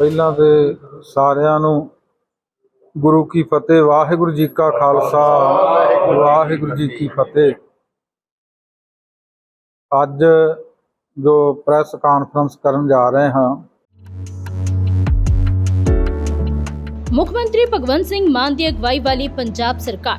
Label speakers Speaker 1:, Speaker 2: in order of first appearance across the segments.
Speaker 1: ਪਹਿਲਾਂ ਤੇ ਸਾਰਿਆਂ ਨੂੰ ਗੁਰੂ ਕੀ ਫਤਿਹ, ਵਾਹਿਗੁਰੂ ਜੀ ਕਾ ਖਾਲਸਾ, ਵਾਹਿਗੁਰੂ ਜੀ ਕੀ ਫਤਿਹ। ਅੱਜ ਜੋ ਪ੍ਰੈਸ ਕਾਨਫਰੰਸ ਕਰਨ ਜਾ ਰਹੇ ਹਾਂ।
Speaker 2: ਮੁੱਖ ਮੰਤਰੀ ਭਗਵੰਤ ਸਿੰਘ ਮਾਨ ਦੀ ਅਗਵਾਈ ਵਾਲੀ ਪੰਜਾਬ ਸਰਕਾਰ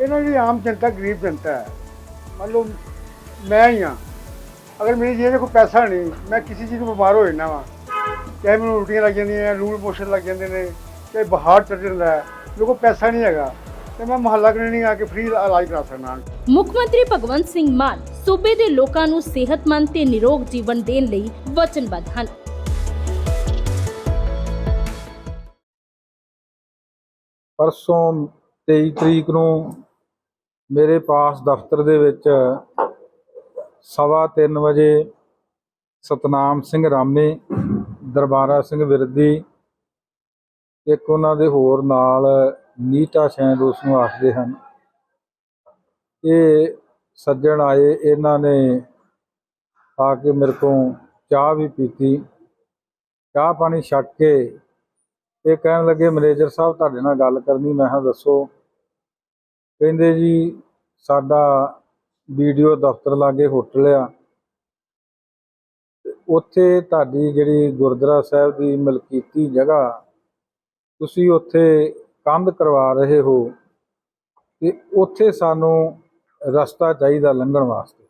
Speaker 3: ਇਹਨਾਂ ਦੀ ਆਮ ਜਨਤਾ ਗਰੀਬ ਜਨਤਾ ਹੈ। ਮੰਨ ਲਓ ਮੈਂ ਹੀ ਹਾਂ। ਅਗਰ ਮੇਰੀ ਜੇਬ 'ਚ ਕੋਈ ਪੈਸਾ ਨਹੀਂ ਮੈਂ ਕਿਸੇ ਚੀਜ਼ ਤੋਂ ਬਿਮਾਰ ਹੋ ਜਾਂਦਾ ਵਾਂ। ਚਾਹੇ ਮੈਨੂੰ ਉਲਟੀਆਂ ਲੱਗ ਜਾਂਦੀਆਂ ਲੂਲ ਮੋਸ਼ਨ ਲੱਗ ਜਾਂਦੇ ਨੇ ਚਾਹੇ ਬੁਖਾਰ ਚੜ ਜਾਂਦਾ ਹੈ ਮੇਰੇ ਕੋਲ ਪੈਸਾ ਨਹੀਂ ਹੈਗਾ ਤੇ ਮੈਂ ਮੁਹੱਲਾ ਕਲੀਨਿਕ ਆ ਕੇ ਫ੍ਰੀ ਇਲਾਜ ਕਰਾ ਸਕਦਾ
Speaker 2: ਮੁੱਖ ਮੰਤਰੀ ਭਗਵੰਤ ਸਿੰਘ ਮਾਨ ਸੂਬੇ ਦੇ ਲੋਕਾਂ ਨੂੰ ਸਿਹਤਮੰਦ ਤੇ ਨਿਰੋਗ ਜੀਵਨ ਦੇਣ ਲਈ ਵਚਨਬੱਧ ਹਨ।
Speaker 1: ਪਰਸੋਂ 23 ਤਰੀਕ ਨੂੰ ਮੇਰੇ ਪਾਸ ਦਫ਼ਤਰ ਦੇ ਵਿੱਚ ਸਵਾ ਤਿੰਨ ਵਜੇ ਸਤਨਾਮ ਸਿੰਘ ਰਾਮੇ, ਦਰਬਾਰਾ ਸਿੰਘ ਵਿਰਦੀ, ਇੱਕ ਉਹਨਾਂ ਦੇ ਹੋਰ ਨਾਲ ਨੀਟਾ ਸ਼ੈਂਦ ਉਸ ਨੂੰ ਆਖਦੇ ਹਨ। ਇਹ ਸੱਜਣ ਆਏ, ਇਹਨਾਂ ਨੇ ਆ ਕੇ ਮੇਰੇ ਕੋਲ ਚਾਹ ਵੀ ਪੀਤੀ। ਚਾਹ ਪਾਣੀ ਛੱਕ ਕੇ ਇਹ ਕਹਿਣ ਲੱਗੇ, ਮੈਨੇਜਰ ਸਾਹਿਬ, ਤੁਹਾਡੇ ਨਾਲ ਗੱਲ ਕਰਨੀ, ਮੈਂ ਹਾਂ ਦੱਸੋ ਕਹਿੰਦੇ ਜੀ ਸਾਡਾ ਵੀਡੀਓ ਦਫ਼ਤਰ ਲਾਗੇ ਹੋਟਲ ਆ। ਉੱਥੇ ਤੁਹਾਡੀ ਜਿਹੜੀ ਗੁਰਦੁਆਰਾ ਸਾਹਿਬ ਦੀ ਮਲਕੀਤੀ ਜਗ੍ਹਾ, ਤੁਸੀਂ ਉੱਥੇ ਕੰਧ ਕਰਵਾ ਰਹੇ ਹੋ ਤੇ ਉੱਥੇ ਸਾਨੂੰ ਰਸਤਾ ਚਾਹੀਦਾ ਲੰਘਣ ਵਾਸਤੇ।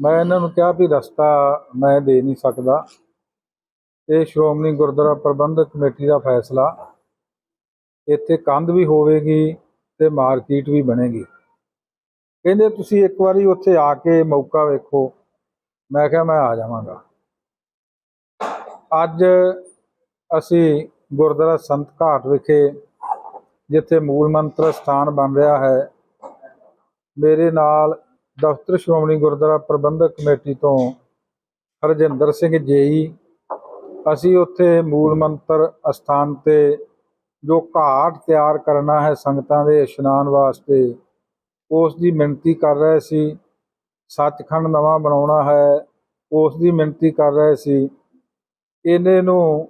Speaker 1: ਮੈਂ ਇਹਨਾਂ ਨੂੰ ਕਿਹਾ ਵੀ ਰਸਤਾ ਮੈਂ ਦੇ ਨਹੀਂ ਸਕਦਾ। ਇਹ ਸ਼੍ਰੋਮਣੀ ਗੁਰਦੁਆਰਾ ਪ੍ਰਬੰਧਕ ਕਮੇਟੀ ਦਾ ਫੈਸਲਾ। ਇੱਥੇ ਕੰਧ ਵੀ ਹੋਵੇਗੀ ਤੇ ਮਾਰਕੀਟ ਵੀ ਬਣੇਗੀ। ਕਹਿੰਦੇ, ਤੁਸੀਂ ਇੱਕ ਵਾਰੀ ਉੱਥੇ ਆ ਕੇ ਮੌਕਾ ਵੇਖੋ। ਮੈਂ ਕਿਹਾ, ਮੈਂ ਆ ਜਾਵਾਂਗਾ। ਅੱਜ ਅਸੀਂ ਗੁਰਦੁਆਰਾ ਸੰਤ ਘਾਟ ਵਿਖੇ, ਜਿੱਥੇ ਮੂਲ ਮੰਤਰ ਸਥਾਨ ਬਣ ਰਿਹਾ ਹੈ, ਮੇਰੇ ਨਾਲ ਦਫ਼ਤਰ ਸ਼੍ਰੋਮਣੀ ਗੁਰਦੁਆਰਾ ਪ੍ਰਬੰਧਕ ਕਮੇਟੀ ਤੋਂ ਹਰਜਿੰਦਰ ਸਿੰਘ ਜੇਈ, ਅਸੀਂ ਉੱਥੇ ਮੂਲ ਮੰਤਰ ਅਸਥਾਨ ਤੇ ਜੋ ਘਾਟ ਤਿਆਰ ਕਰਨਾ ਹੈ ਸੰਗਤਾਂ ਦੇ ਇਸ਼ਨਾਨ ਵਾਸਤੇ, ਉਸ ਦੀ ਮਿਣਤੀ ਕਰ ਰਹੇ ਸੀ। ਸੱਚਖੰਡ ਨਵਾਂ ਬਣਾਉਣਾ ਹੈ, ਉਸ ਦੀ ਮਿਣਤੀ ਕਰ ਰਹੇ ਸੀ। ਇਹਨੇ ਨੂੰ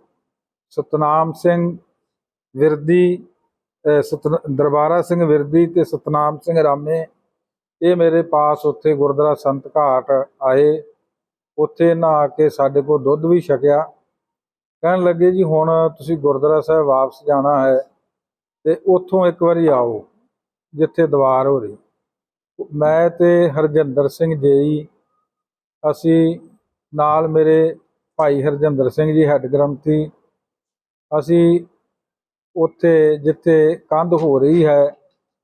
Speaker 1: ਸਤਨਾਮ ਸਿੰਘ ਵਿਰਦੀ, ਅਹ ਦਰਬਾਰਾ ਸਿੰਘ ਵਿਰਦੀ ਤੇ ਸਤਨਾਮ ਸਿੰਘ ਰਾਮੇ, ਇਹ ਮੇਰੇ ਪਾਸ ਉੱਥੇ ਗੁਰਦੁਆਰਾ ਸੰਤ ਘਾਟ ਆਏ। ਉੱਥੇ ਨਾ ਆ ਕੇ ਸਾਡੇ ਕੋਲ ਦੁੱਧ ਵੀ ਛਕਿਆ। ਕਹਿਣ ਲੱਗੇ ਜੀ, ਹੁਣ ਤੁਸੀਂ ਗੁਰਦੁਆਰਾ ਸਾਹਿਬ ਵਾਪਸ ਜਾਣਾ ਹੈ ਤੇ ਉੱਥੋਂ ਇੱਕ ਵਾਰੀ ਆਓ, ਜਿੱਥੇ ਦੀਵਾਰ ਹੋ ਰਹੀ। ਮੈਂ ਤੇ ਹਰਜਿੰਦਰ ਸਿੰਘ ਜੇਈ, ਅਸੀਂ ਨਾਲ ਮੇਰੇ ਭਾਈ ਹਰਜਿੰਦਰ ਸਿੰਘ ਜੀ, ਹੈੱਡ ਗ੍ਰੰਥੀ, ਅਸੀਂ ਉੱਥੇ ਜਿੱਥੇ ਕੰਧ ਹੋ ਰਹੀ ਹੈ,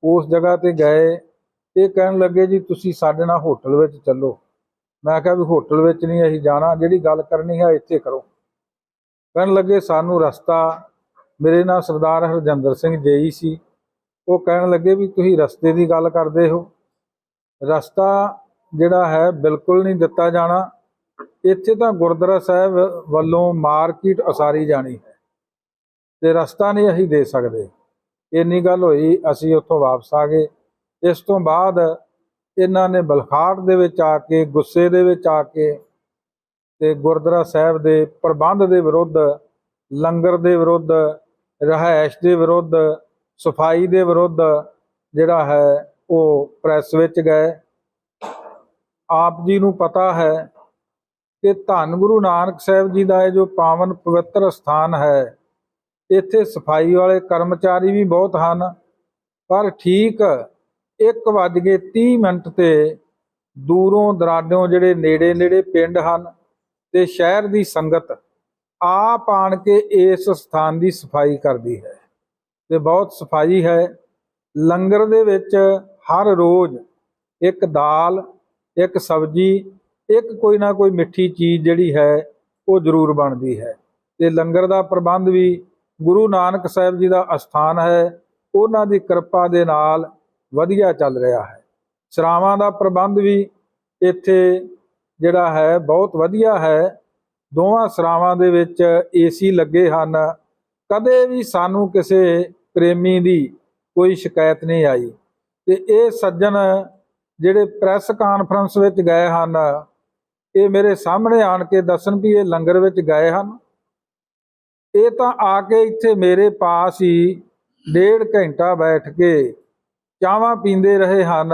Speaker 1: ਉਸ ਜਗ੍ਹਾ ਤੇ ਗਏ। ਇਹ ਕਹਿਣ ਲੱਗੇ ਜੀ, ਤੁਸੀਂ ਸਾਡੇ ਨਾਲ ਹੋਟਲ ਵਿੱਚ ਚੱਲੋ। ਮੈਂ ਕਿਹਾ ਵੀ ਹੋਟਲ ਵਿੱਚ ਨਹੀਂ, ਅਸੀਂ ਜਾਣਾ, ਜਿਹੜੀ ਗੱਲ ਕਰਨੀ ਹੈ ਇੱਥੇ ਕਰੋ। ਕਹਿਣ ਲੱਗੇ, ਸਾਨੂੰ ਰਸਤਾ, ਮੇਰੇ ਨਾਲ ਸਰਦਾਰ ਹਰਜਿੰਦਰ ਸਿੰਘ ਜੇਈ ਸੀ। ਉਹ ਕਹਿਣ ਲੱਗੇ ਵੀ, ਤੁਸੀਂ ਰਸਤੇ ਦੀ ਗੱਲ ਕਰਦੇ ਹੋ। ਰਸਤਾ ਜਿਹੜਾ ਹੈ, ਬਿਲਕੁਲ ਨਹੀਂ ਦਿੱਤਾ ਜਾਣਾ। ਇੱਥੇ ਤਾਂ ਗੁਰਦੁਆਰਾ ਸਾਹਿਬ ਵੱਲੋਂ ਮਾਰਕੀਟ ਉਸਾਰੀ ਜਾਣੀ ਹੈ ਤੇ ਰਸਤਾ ਨਹੀਂ ਅਸੀਂ ਦੇ ਸਕਦੇ। ਇੰਨੀ ਗੱਲ ਹੋਈ, ਅਸੀਂ ਉੱਥੋਂ ਵਾਪਸ ਆ ਗਏ। ਇਸ ਤੋਂ ਬਾਅਦ ਇਹਨਾਂ ਨੇ ਬਲਖਾੜ ਦੇ ਵਿੱਚ ਆ ਕੇ, ਗੁੱਸੇ ਦੇ ਵਿੱਚ ਆ ਕੇ ਤੇ ਗੁਰਦੁਆਰਾ ਸਾਹਿਬ ਦੇ ਪ੍ਰਬੰਧ ਦੇ ਵਿਰੁੱਧ, ਲੰਗਰ ਦੇ ਵਿਰੁੱਧ, ਰਹਾਇਸ਼ ਦੇ ਵਿਰੁੱਧ, ਸਫ਼ਾਈ ਦੇ ਵਿਰੁੱਧ ਜਿਹੜਾ ਹੈ ਉਹ ਪ੍ਰੈਸ ਵਿੱਚ ਗਏ। ਆਪ ਜੀ ਨੂੰ ਪਤਾ ਹੈ ਕਿ ਧੰਨ ਗੁਰੂ ਨਾਨਕ ਸਾਹਿਬ ਜੀ ਦਾ ਇਹ ਜੋ ਪਾਵਨ ਪਵਿੱਤਰ ਸਥਾਨ ਹੈ, ਇੱਥੇ ਸਫ਼ਾਈ ਵਾਲੇ ਕਰਮਚਾਰੀ ਵੀ ਬਹੁਤ ਹਨ, ਪਰ ਠੀਕ 1:30 ਮਿੰਟ ਤੇ ਦੂਰੋਂ ਦਰਾਡਿਓਂ ਜਿਹੜੇ ਨੇੜੇ ਨੇੜੇ ਪਿੰਡ ਹਨ ਤੇ ਸ਼ਹਿਰ ਦੀ ਸੰਗਤ ਆਪ ਆਣ ਕੇ ਇਸ ਸਥਾਨ ਦੀ ਸਫ਼ਾਈ ਕਰਦੀ ਹੈ। ਤੇ ਬਹੁਤ ਸਫ਼ਾਈ ਹੈ। ਲੰਗਰ ਦੇ ਵਿੱਚ ਹਰ ਰੋਜ਼ ਇੱਕ ਦਾਲ, ਇੱਕ ਸਬਜ਼ੀ, ਇੱਕ ਕੋਈ ਨਾ ਕੋਈ ਮਿੱਠੀ ਚੀਜ਼ ਜਿਹੜੀ ਹੈ, ਉਹ ਜ਼ਰੂਰ ਬਣਦੀ ਹੈ। ਤੇ ਲੰਗਰ ਦਾ ਪ੍ਰਬੰਧ ਵੀ ਗੁਰੂ ਨਾਨਕ ਸਾਹਿਬ ਜੀ ਦਾ ਅਸਥਾਨ ਹੈ। ਉਹਨਾਂ ਦੀ ਕਿਰਪਾ ਦੇ ਨਾਲ ਵਧੀਆ ਚੱਲ ਰਿਹਾ ਹੈ। ਸਰਾਵਾਂ ਦਾ ਪ੍ਰਬੰਧ ਵੀ ਇੱਥੇ ਜਿਹੜਾ ਹੈ, ਬਹੁਤ ਵਧੀਆ ਹੈ। ਦੋਵਾਂ ਸਰਾਵਾਂ ਦੇ ਵਿੱਚ ਏਸੀ ਲੱਗੇ ਹਨ। ਕਦੇ ਵੀ ਸਾਨੂੰ ਕਿਸੇ ਪ੍ਰੇਮੀ ਦੀ ਕੋਈ ਸ਼ਿਕਾਇਤ ਨਹੀਂ ਆਈ। ਤੇ ਇਹ ਸੱਜਣ ਜਿਹੜੇ ਪ੍ਰੈਸ ਕਾਨਫਰੰਸ ਵਿੱਚ ਗਏ ਹਨ, ਇਹ ਮੇਰੇ ਸਾਹਮਣੇ ਆਣ ਕੇ ਦੱਸਣ ਵੀ ਇਹ ਲੰਗਰ ਵਿੱਚ ਗਏ ਹਨ। ਇਹ ਤਾਂ ਆ ਕੇ ਇੱਥੇ ਮੇਰੇ ਪਾਸ ਹੀ ਡੇਢ ਘੰਟਾ ਬੈਠ ਕੇ ਚਾਹਾਂ ਪੀਂਦੇ ਰਹੇ ਹਨ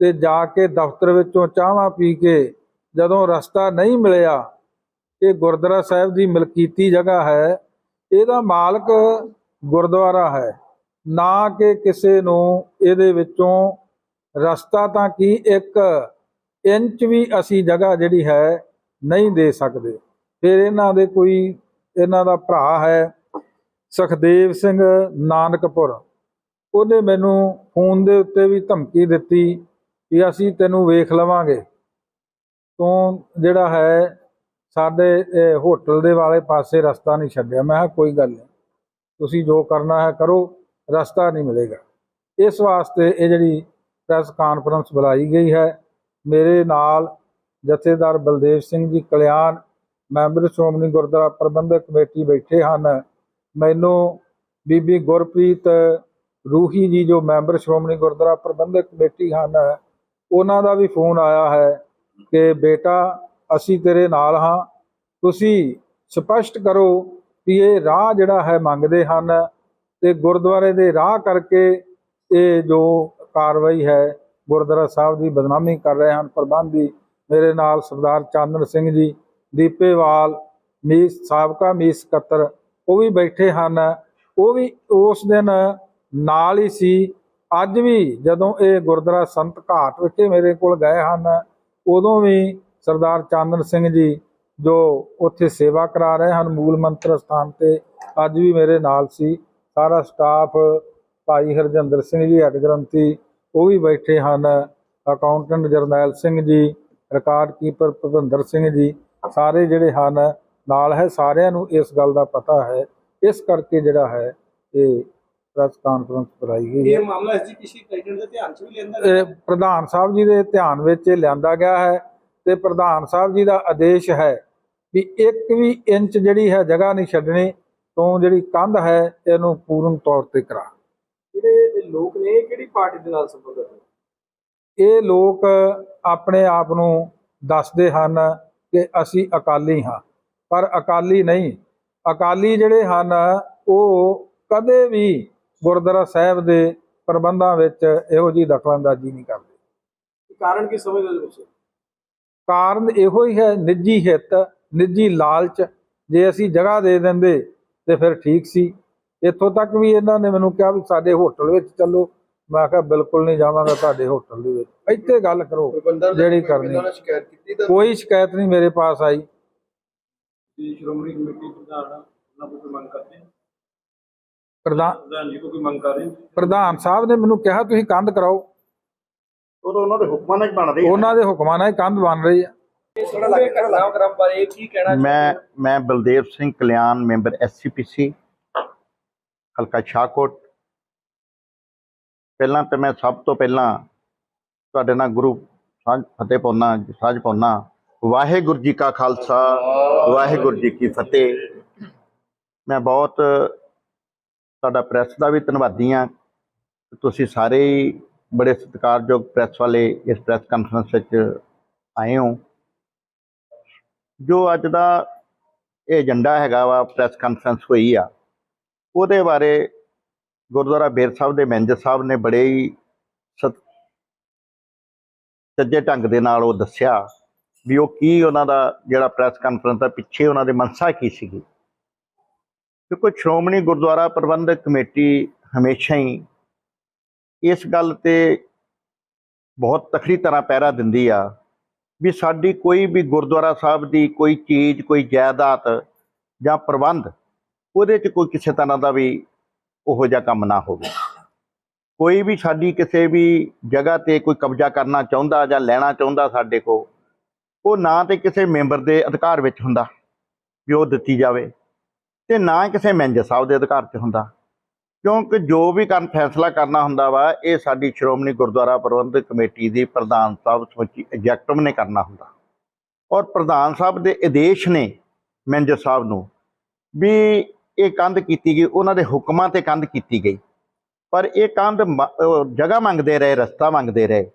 Speaker 1: ਤੇ ਜਾ ਕੇ ਦਫ਼ਤਰ ਵਿੱਚੋਂ ਚਾਹਾਂ ਪੀ ਕੇ ਜਦੋਂ ਰਸਤਾ ਨਹੀਂ ਮਿਲਿਆ ਇਹ ਗੁਰਦੁਆਰਾ ਸਾਹਿਬ ਦੀ ਮਲਕੀਤੀ ਜਗ੍ਹਾ ਹੈ, ਇਹਦਾ ਮਾਲਕ ਗੁਰਦੁਆਰਾ ਹੈ। ਨਾ ਕਿ ਕਿਸੇ ਨੂੰ ਇਹਦੇ ਵਿੱਚੋਂ ਰਸਤਾ ਤਾਂ ਕੀ ਇੱਕ ਇੰਚ ਵੀ ਅਸੀਂ ਜਗ੍ਹਾ ਜਿਹੜੀ ਹੈ ਨਹੀਂ ਦੇ ਸਕਦੇ। ਫਿਰ ਇਹਨਾਂ ਦੇ ਕੋਈ, ਇਹਨਾਂ ਦਾ ਭਰਾ ਹੈ ਸੁਖਦੇਵ ਸਿੰਘ ਨਾਨਕਪੁਰ। ਉਹਨੇ ਮੈਨੂੰ ਫੋਨ ਦੇ ਉੱਤੇ ਵੀ ਧਮਕੀ ਦਿੱਤੀ ਕਿ ਅਸੀਂ ਤੈਨੂੰ ਵੇਖ ਲਵਾਂਗੇ। ਤੋਂ ਜਿਹੜਾ ਹੈ, ਸਾਡੇ ਹੋਟਲ ਦੇ ਵਾਲੇ ਪਾਸੇ ਰਸਤਾ ਨਹੀਂ ਛੱਡਿਆ। ਮੈਂ ਕਿਹਾ, ਕੋਈ ਗੱਲ ਨਹੀਂ। ਤੁਸੀਂ ਜੋ ਕਰਨਾ ਹੈ ਕਰੋ, ਰਸਤਾ ਨਹੀਂ ਮਿਲੇਗਾ। ਇਸ ਵਾਸਤੇ ਇਹ ਜਿਹੜੀ ਪ੍ਰੈਸ ਕਾਨਫਰੰਸ ਬੁਲਾਈ ਗਈ ਹੈ, ਮੇਰੇ ਨਾਲ ਜਥੇਦਾਰ ਬਲਦੇਵ ਸਿੰਘ ਜੀ ਕਲਿਆਣ, ਮੈਂਬਰ ਸ਼੍ਰੋਮਣੀ ਗੁਰਦੁਆਰਾ ਪ੍ਰਬੰਧਕ ਕਮੇਟੀ ਬੈਠੇ ਹਨ। ਮੈਨੂੰ ਬੀਬੀ ਗੁਰਪ੍ਰੀਤ ਰੂਹੀ ਜੀ ਜੋ ਮੈਂਬਰ ਸ਼੍ਰੋਮਣੀ ਗੁਰਦੁਆਰਾ ਪ੍ਰਬੰਧਕ ਕਮੇਟੀ ਹਨ, ਉਹਨਾਂ ਦਾ ਵੀ ਫੋਨ ਆਇਆ ਹੈ। ਕਿ ਬੇਟਾ, ਅਸੀਂ ਤੇਰੇ ਨਾਲ ਹਾਂ। ਤੁਸੀਂ ਸਪਸ਼ਟ ਕਰੋ ਕਿ ਇਹ ਰਾਹ ਜਿਹੜਾ ਹੈ ਮੰਗਦੇ ਹਨ ਤੇ ਗੁਰਦੁਆਰੇ ਦੇ ਰਾਹ ਕਰਕੇ ਇਹ ਜੋ ਕਾਰਵਾਈ ਹੈ, ਗੁਰਦੁਆਰਾ ਸਾਹਿਬ ਦੀ ਬਦਨਾਮੀ ਕਰ ਰਹੇ ਹਨ। ਪ੍ਰਬੰਧੀ ਮੇਰੇ ਨਾਲ ਸਰਦਾਰ ਚਾਨਣ ਸਿੰਘ ਜੀ, ਦੀਪੇਵਾਲ, ਮੀਸ, ਸਾਬਕਾ ਮੀਸ ਸਕੱਤਰ, ਉਹ ਵੀ ਬੈਠੇ ਹਨ। ਉਹ ਵੀ ਉਸ ਦਿਨ ਨਾਲ ਹੀ ਸੀ। ਅੱਜ ਵੀ ਜਦੋਂ ਇਹ ਗੁਰਦੁਆਰਾ ਸੰਤ ਘਾਟ ਵਿਖੇ ਮੇਰੇ ਕੋਲ ਗਏ ਹਨ ਉਦੋਂ ਵੀ ਸਰਦਾਰ ਚਾਂਦਨ ਸਿੰਘ ਜੀ ਜੋ ਉੱਥੇ ਸੇਵਾ ਕਰਾ ਰਹੇ ਹਨ, ਮੂਲ ਮੰਤਰ ਸਥਾਨ ਤੇ, ਅੱਜ ਵੀ ਮੇਰੇ ਨਾਲ ਸੀ। ਸਾਰਾ ਸਟਾਫ ਭਾਈ ਹਰਜਿੰਦਰ ਸਿੰਘ ਜੀ, ਹੈਡ ਗ੍ਰੰਥੀ, ਉਹ ਵੀ ਬੈਠੇ ਹਨ। Accountant Jarnail Singh ji record keeper Bhavinder Singh ji, ਸਾਰੇ ਜਿਹੜੇ ਹਨ, ਨਾਲ ਹੈ, ਸਾਰਿਆਂ ਨੂੰ ਇਸ ਗੱਲ ਦਾ ਪਤਾ ਹੈ। ਇਸ ਕਰਕੇ ਜਿਹੜਾ ਹੈ, ਇਹ ਪ੍ਰੈਸ ਕਾਨਫਰੰਸ ਬੁਲਾਈ ਗਈ ਹੈ।
Speaker 4: ਇਹ ਮਾਮਲਾ ਐਸਜੀਪੀਸੀ ਪ੍ਰੈਜ਼ੀਡੈਂਟ ਦੇ ਧਿਆਨ 'ਚ ਵੀ ਲੈਂਦਾ
Speaker 1: ਇਹ ਪ੍ਰਧਾਨ ਸਾਹਿਬ ਜੀ ਦੇ ਧਿਆਨ ਵਿੱਚ ਇਹ ਲਿਆਂਦਾ ਗਿਆ ਹੈ ਤੇ ਪ੍ਰਧਾਨ ਸਾਹਿਬ ਜੀ ਦਾ ਆਦੇਸ਼ ਹੈ ਵੀ ਇੱਕ ਵੀ ਇੰਚ ਜਿਹੜੀ ਹੈ ਜਗ੍ਹਾ ਨਹੀਂ ਛੱਡਣੀ ਤੋਂ ਜਿਹੜੀ ਕੰਧ ਹੈ ਇਹਨੂੰ ਪੂਰਨ ਤੌਰ ਤੇ ਕਰਾ।
Speaker 4: ਜਿਹੜੇ ਲੋਕ ਨੇ ਇਹ ਕਿਹੜੀ ਪਾਰਟੀ ਦੇ ਨਾਲ ਸੰਬੰਧਿਤ ਨੇ?
Speaker 1: ਇਹ ਲੋਕ ਆਪਣੇ ਆਪ ਨੂੰ ਦੱਸਦੇ ਹਨ ਕਿ ਅਸੀਂ ਅਕਾਲੀ ਹਾਂ ਪਰ ਅਕਾਲੀ ਨਹੀਂ। ਅਕਾਲੀ ਜਿਹੜੇ ਹਨ ਉਹ ਕਦੇ ਵੀ ਗੁਰਦੁਆਰਾ ਸਾਹਿਬ ਦੇ ਪ੍ਰਬੰਧਾਂ ਵਿੱਚ ਇਹੋ ਜਿਹੀ ਦਖਲਅੰਦਾਜ਼ੀ ਨਹੀਂ ਕਰਦੇ।
Speaker 4: ਕਾਰਨ ਕੀ ਸਮਝਦੇ ਹੋ ਤੁਸੀਂ?
Speaker 1: ਕਾਰਨ ਇਹੋ ਹੀ ਹੈ ਨਿੱਜੀ ਹਿੱਤ ਨਿੱਜੀ ਲਾਲਚ। ਜੇ ਅਸੀਂ ਜਗ੍ਹਾ ਦੇ ਦਿੰਦੇ ਤੇ ਫਿਰ ਠੀਕ ਸੀ। ਇੱਥੋਂ ਤੱਕ ਵੀ ਇਹਨਾਂ ਨੇ ਮੈਨੂੰ ਕਿਹਾ ਵੀ ਸਾਡੇ ਹੋਟਲ ਵਿੱਚ ਚੱਲੋ। ਮੈਂ ਕਿਹਾ ਬਿਲਕੁਲ ਨਹੀਂ ਜਾਵਾਂਗਾ ਤੁਹਾਡੇ ਹੋਟਲ ਦੇ ਵਿੱਚ। ਇੱਥੇ ਗੱਲ ਕਰੋ ਜਿਹੜੀ ਕਰਨੀ। ਕੋਈ ਸ਼ਿਕਾਇਤ ਨਹੀਂ ਮੇਰੇ ਪਾਸ ਆਈ।
Speaker 4: ਜੀ ਸ਼੍ਰੋਮਣੀ ਕਮੇਟੀ ਪ੍ਰਧਾਨ ਉਹਨਾਂ ਕੋਲ ਮੰਗ ਕਰਦੇ
Speaker 1: ਪ੍ਰਧਾਨ
Speaker 4: ਪ੍ਰਧਾਨ ਜੀ ਕੋਲ ਕੋਈ ਮੰਗ ਕਰ ਰਹੇ ਹੋ?
Speaker 1: ਪ੍ਰਧਾਨ ਸਾਹਿਬ ਨੇ ਮੈਨੂੰ ਕਿਹਾ ਤੁਸੀਂ ਕੰਧ ਕਰਾਓ।
Speaker 5: ਉਹ ਤਾਂ ਉਹਨਾਂ ਦੇ ਹੁਕਮਾਂ ਨਾਲ ਹੀ ਬਣ ਰਹੀ ਹੈ।
Speaker 1: ਉਹਨਾਂ ਦੇ ਹੁਕਮਾਂ ਨਾਲ ਹੀ ਕੰਧ ਬਣ ਰਹੀ ਹੈ।
Speaker 4: ਥੋੜਾ ਲੱਗ ਘਟਨਾਕ੍ਰਮ ਬਾਰੇ ਕੀ ਕਹਿਣਾ
Speaker 5: ਮੈਂ ਮੈਂ ਬਲਦੇਵ ਸਿੰਘ ਕਲਿਆਣ ਮੈਂਬਰ ਐਸਸੀਪੀਸੀ ਹਲਕਾ ਸ਼ਾਹਕੋਟ। ਪਹਿਲਾਂ ਤਾਂ ਮੈਂ ਸਭ ਤੋਂ ਪਹਿਲਾਂ ਤੁਹਾਡੇ ਨਾਲ ਗੁਰੂ ਸਾਂਝ ਫਤਿਹ ਪਾਉਣਾ ਸਾਂਝ ਪਾਉਣਾ ਵਾਹਿਗੁਰੂ ਜੀ ਕਾ ਖਾਲਸਾ ਵਾਹਿਗੁਰੂ ਜੀ ਕੀ ਫਤਿਹ। ਮੈਂ ਬਹੁਤ ਤੁਹਾਡਾ ਪ੍ਰੈਸ ਦਾ ਵੀ ਧੰਨਵਾਦੀ ਹਾਂ। ਤੁਸੀਂ ਸਾਰੇ ਹੀ ਬੜੇ ਸਤਿਕਾਰਯੋਗ ਪ੍ਰੈਸ ਵਾਲੇ ਇਸ ਪ੍ਰੈਸ ਕਾਨਫਰੰਸ ਵਿੱਚ ਆਏ ਹੋ। ਜੋ ਅੱਜ ਦਾ ਇਹ ਏਜੰਡਾ ਹੈਗਾ ਵਾ, ਪ੍ਰੈਸ ਕਾਨਫਰੰਸ ਹੋਈ ਆ, ਉਹਦੇ ਬਾਰੇ ਗੁਰਦੁਆਰਾ ਬੇਰ ਸਾਹਿਬ ਦੇ ਮੈਨੇਜਰ ਸਾਹਿਬ ਨੇ ਬੜੇ ਹੀ ਸਤ, ਸੱਜੇ ਢੰਗ ਦੇ ਨਾਲ ਉਹ ਦੱਸਿਆ ਵੀ ਉਹ ਕੀ ਉਹਨਾਂ ਦਾ ਜਿਹੜਾ ਪ੍ਰੈਸ ਕਾਨਫਰੰਸ ਦਾ ਪਿੱਛੇ ਉਹਨਾਂ ਦੇ ਮਨਸਾ ਕੀ ਸੀਗੀ। ਦੇਖੋ ਸ਼੍ਰੋਮਣੀ ਗੁਰਦੁਆਰਾ ਪ੍ਰਬੰਧਕ ਕਮੇਟੀ ਹਮੇਸ਼ਾ ਹੀ ਇਸ ਗੱਲ ਤੇ ਬਹੁਤ ਤਖਰੀ ਤਰ੍ਹਾਂ ਪਹਿਰਾ ਦਿੰਦੀ ਆ ਵੀ ਸਾਡੀ ਕੋਈ ਵੀ ਗੁਰਦੁਆਰਾ ਸਾਹਿਬ ਦੀ ਕੋਈ ਚੀਜ਼, ਕੋਈ ਜਾਇਦਾਦ ਜਾਂ ਪ੍ਰਬੰਧ, ਉਹਦੇ 'ਚ ਕੋਈ ਕਿਸੇ ਤਰ੍ਹਾਂ ਦਾ ਵੀ ਉਹੋ ਜਿਹਾ ਕੰਮ ਨਾ ਹੋਵੇ। ਕੋਈ ਵੀ ਸਾਡੀ ਕਿਸੇ ਵੀ ਜਗ੍ਹਾ ਤੇ ਕੋਈ ਕਬਜ਼ਾ ਕਰਨਾ ਚਾਹੁੰਦਾ ਜਾਂ ਲੈਣਾ ਚਾਹੁੰਦਾ ਸਾਡੇ ਕੋ ਉਹ ਨਾ ਤੇ ਕਿਸੇ ਮੈਂਬਰ ਦੇ ਅਧਿਕਾਰ ਵਿੱਚ ਹੁੰਦਾ ਵੀ ਉਹ ਦਿੱਤੀ ਜਾਵੇ। ਤੇ ਨਾ ਕਿਸੇ ਮੈਨੇਜਰ ਸਾਹਿਬ ਦੇ ਅਧਿਕਾਰ 'ਚ ਹੁੰਦਾ। ਕਿਉਂਕਿ ਜੋ ਵੀ ਕਰਨ, ਫੈਸਲਾ ਕਰਨਾ ਹੁੰਦਾ ਵਾ, ਇਹ ਸਾਡੀ ਸ਼੍ਰੋਮਣੀ ਗੁਰਦੁਆਰਾ ਪ੍ਰਬੰਧਕ ਕਮੇਟੀ ਦੀ ਪ੍ਰਧਾਨ ਸਾਹਿਬ ਸਮੁੱਚੀ ਐਗਜ਼ੈਕਟਿਵ ਨੇ ਕਰਨਾ ਹੁੰਦਾ। ਔਰ ਪ੍ਰਧਾਨ ਸਾਹਿਬ ਦੇ ਆਦੇਸ਼ ਨੇ ਮੈਨੇਜਰ ਸਾਹਿਬ ਨੂੰ ਵੀ ਇਹ ਕੰਧ ਕੀਤੀ ਗਈ, ਉਹਨਾਂ ਦੇ ਹੁਕਮਾਂ ਤੇ ਕੰਧ ਕੀਤੀ ਗਈ। ਪਰ ਇਹ ਕੰਧ ਮ- ਜਗ੍ਹਾ ਮੰਗਦੇ ਰਹੇ, ਰਸਤਾ ਮੰਗਦੇ ਰਹੇ।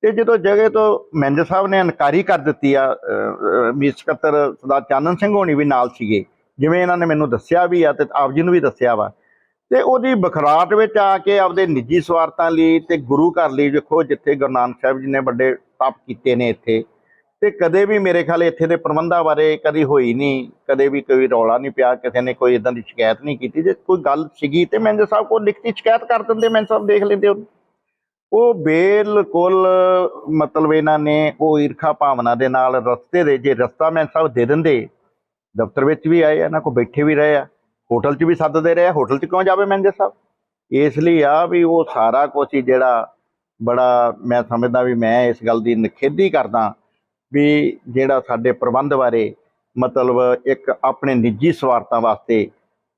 Speaker 5: ਤੇ ਜਦੋਂ ਜਗ੍ਹਾ ਤੋਂ ਮੈਨੇਜਰ ਸਾਹਿਬ ਨੇ ਇਨਕਾਰੀ ਕਰ ਦਿੱਤੀ ਆ ਮੀਤ ਸਕੱਤਰ ਸਰਦਾਰ ਚਾਨਣ ਸਿੰਘ ਹੋਣੀ ਵੀ ਨਾਲ ਸੀਗੇ ਜਿਵੇਂ ਇਹਨਾਂ ਨੇ ਮੈਨੂੰ ਦੱਸਿਆ ਵੀ ਆ ਤੇ ਆਪ ਜੀ ਨੂੰ ਵੀ ਦੱਸਿਆ ਵਾ। ਤੇ ਉਹਦੀ ਬਖਰਾਟ ਵਿੱਚ ਆ ਕੇ ਆਪਦੇ ਨਿੱਜੀ ਸਵਾਰਥਾਂ ਲਈ ਤੇ ਗੁਰੂ ਘਰ ਲਈ ਵੇਖੋ ਜਿੱਥੇ ਗੁਰੂ ਨਾਨਕ ਸਾਹਿਬ ਜੀ ਨੇ ਵੱਡੇ ਤਪ ਕੀਤੇ ਨੇ ਇੱਥੇ। ਤੇ ਕਦੇ ਵੀ ਮੇਰੇ ਖਿਆਲ ਇੱਥੇ ਦੇ ਪ੍ਰਬੰਧਾਂ ਬਾਰੇ ਕਦੀ ਹੋਈ ਨਹੀਂ, ਕਦੇ ਵੀ ਕੋਈ ਰੌਲਾ ਨਹੀਂ ਪਿਆ, ਕਿਸੇ ਨੇ ਕੋਈ ਇਦਾਂ ਦੀ ਸ਼ਿਕਾਇਤ ਨਹੀਂ ਕੀਤੀ। ਜੇ ਕੋਈ ਗੱਲ ਸੀਗੀ ਤੇ ਮੈਨੇਜਰ ਸਾਹਿਬ ਕੋਲ ਲਿਖਤੀ ਸ਼ਿਕਾਇਤ ਕਰ ਦਿੰਦੇ ਮੈਨੇਜਰ ਸਾਹਿਬ ਦੇਖ ਲੈਂਦੇ ਉਹਨੂੰ। ਉਹ ਬਿਲਕੁਲ ਮਤਲਬ ਇਹਨਾਂ ਨੇ ਉਹ ਈਰਖਾ ਭਾਵਨਾ ਦੇ ਨਾਲ ਰਸਤੇ ਦੇ, ਜੇ ਰਸਤਾ ਮੈਨੇਜਰ ਸਾਹਿਬ ਦੇ ਦਿੰਦੇ ਦਫ਼ਤਰ ਵਿੱਚ ਵੀ ਆਏ ਇਹਨਾਂ ਕੋ ਬੈਠੇ ਵੀ ਰਹੇ ਆ। ਹੋਟਲ 'ਚ ਵੀ ਸੱਦਦੇ ਰਹੇ ਆ। ਹੋਟਲ 'ਚ ਕਿਉਂ ਜਾਵੇ ਮੈਨੇਜਰ ਸਾਹਿਬ? ਇਸ ਲਈ ਆ ਵੀ ਉਹ ਸਾਰਾ ਕੁਝ ਹੀ ਜਿਹੜਾ ਬੜਾ ਮੈਂ ਸਮਝਦਾ ਵੀ ਮੈਂ ਇਸ ਗੱਲ ਦੀ ਨਿਖੇਧੀ ਕਰਦਾ ਵੀ ਜਿਹੜਾ ਸਾਡੇ ਪ੍ਰਬੰਧ ਬਾਰੇ ਮਤਲਬ ਇੱਕ ਆਪਣੇ ਨਿੱਜੀ ਸਵਾਰਥਾਂ ਵਾਸਤੇ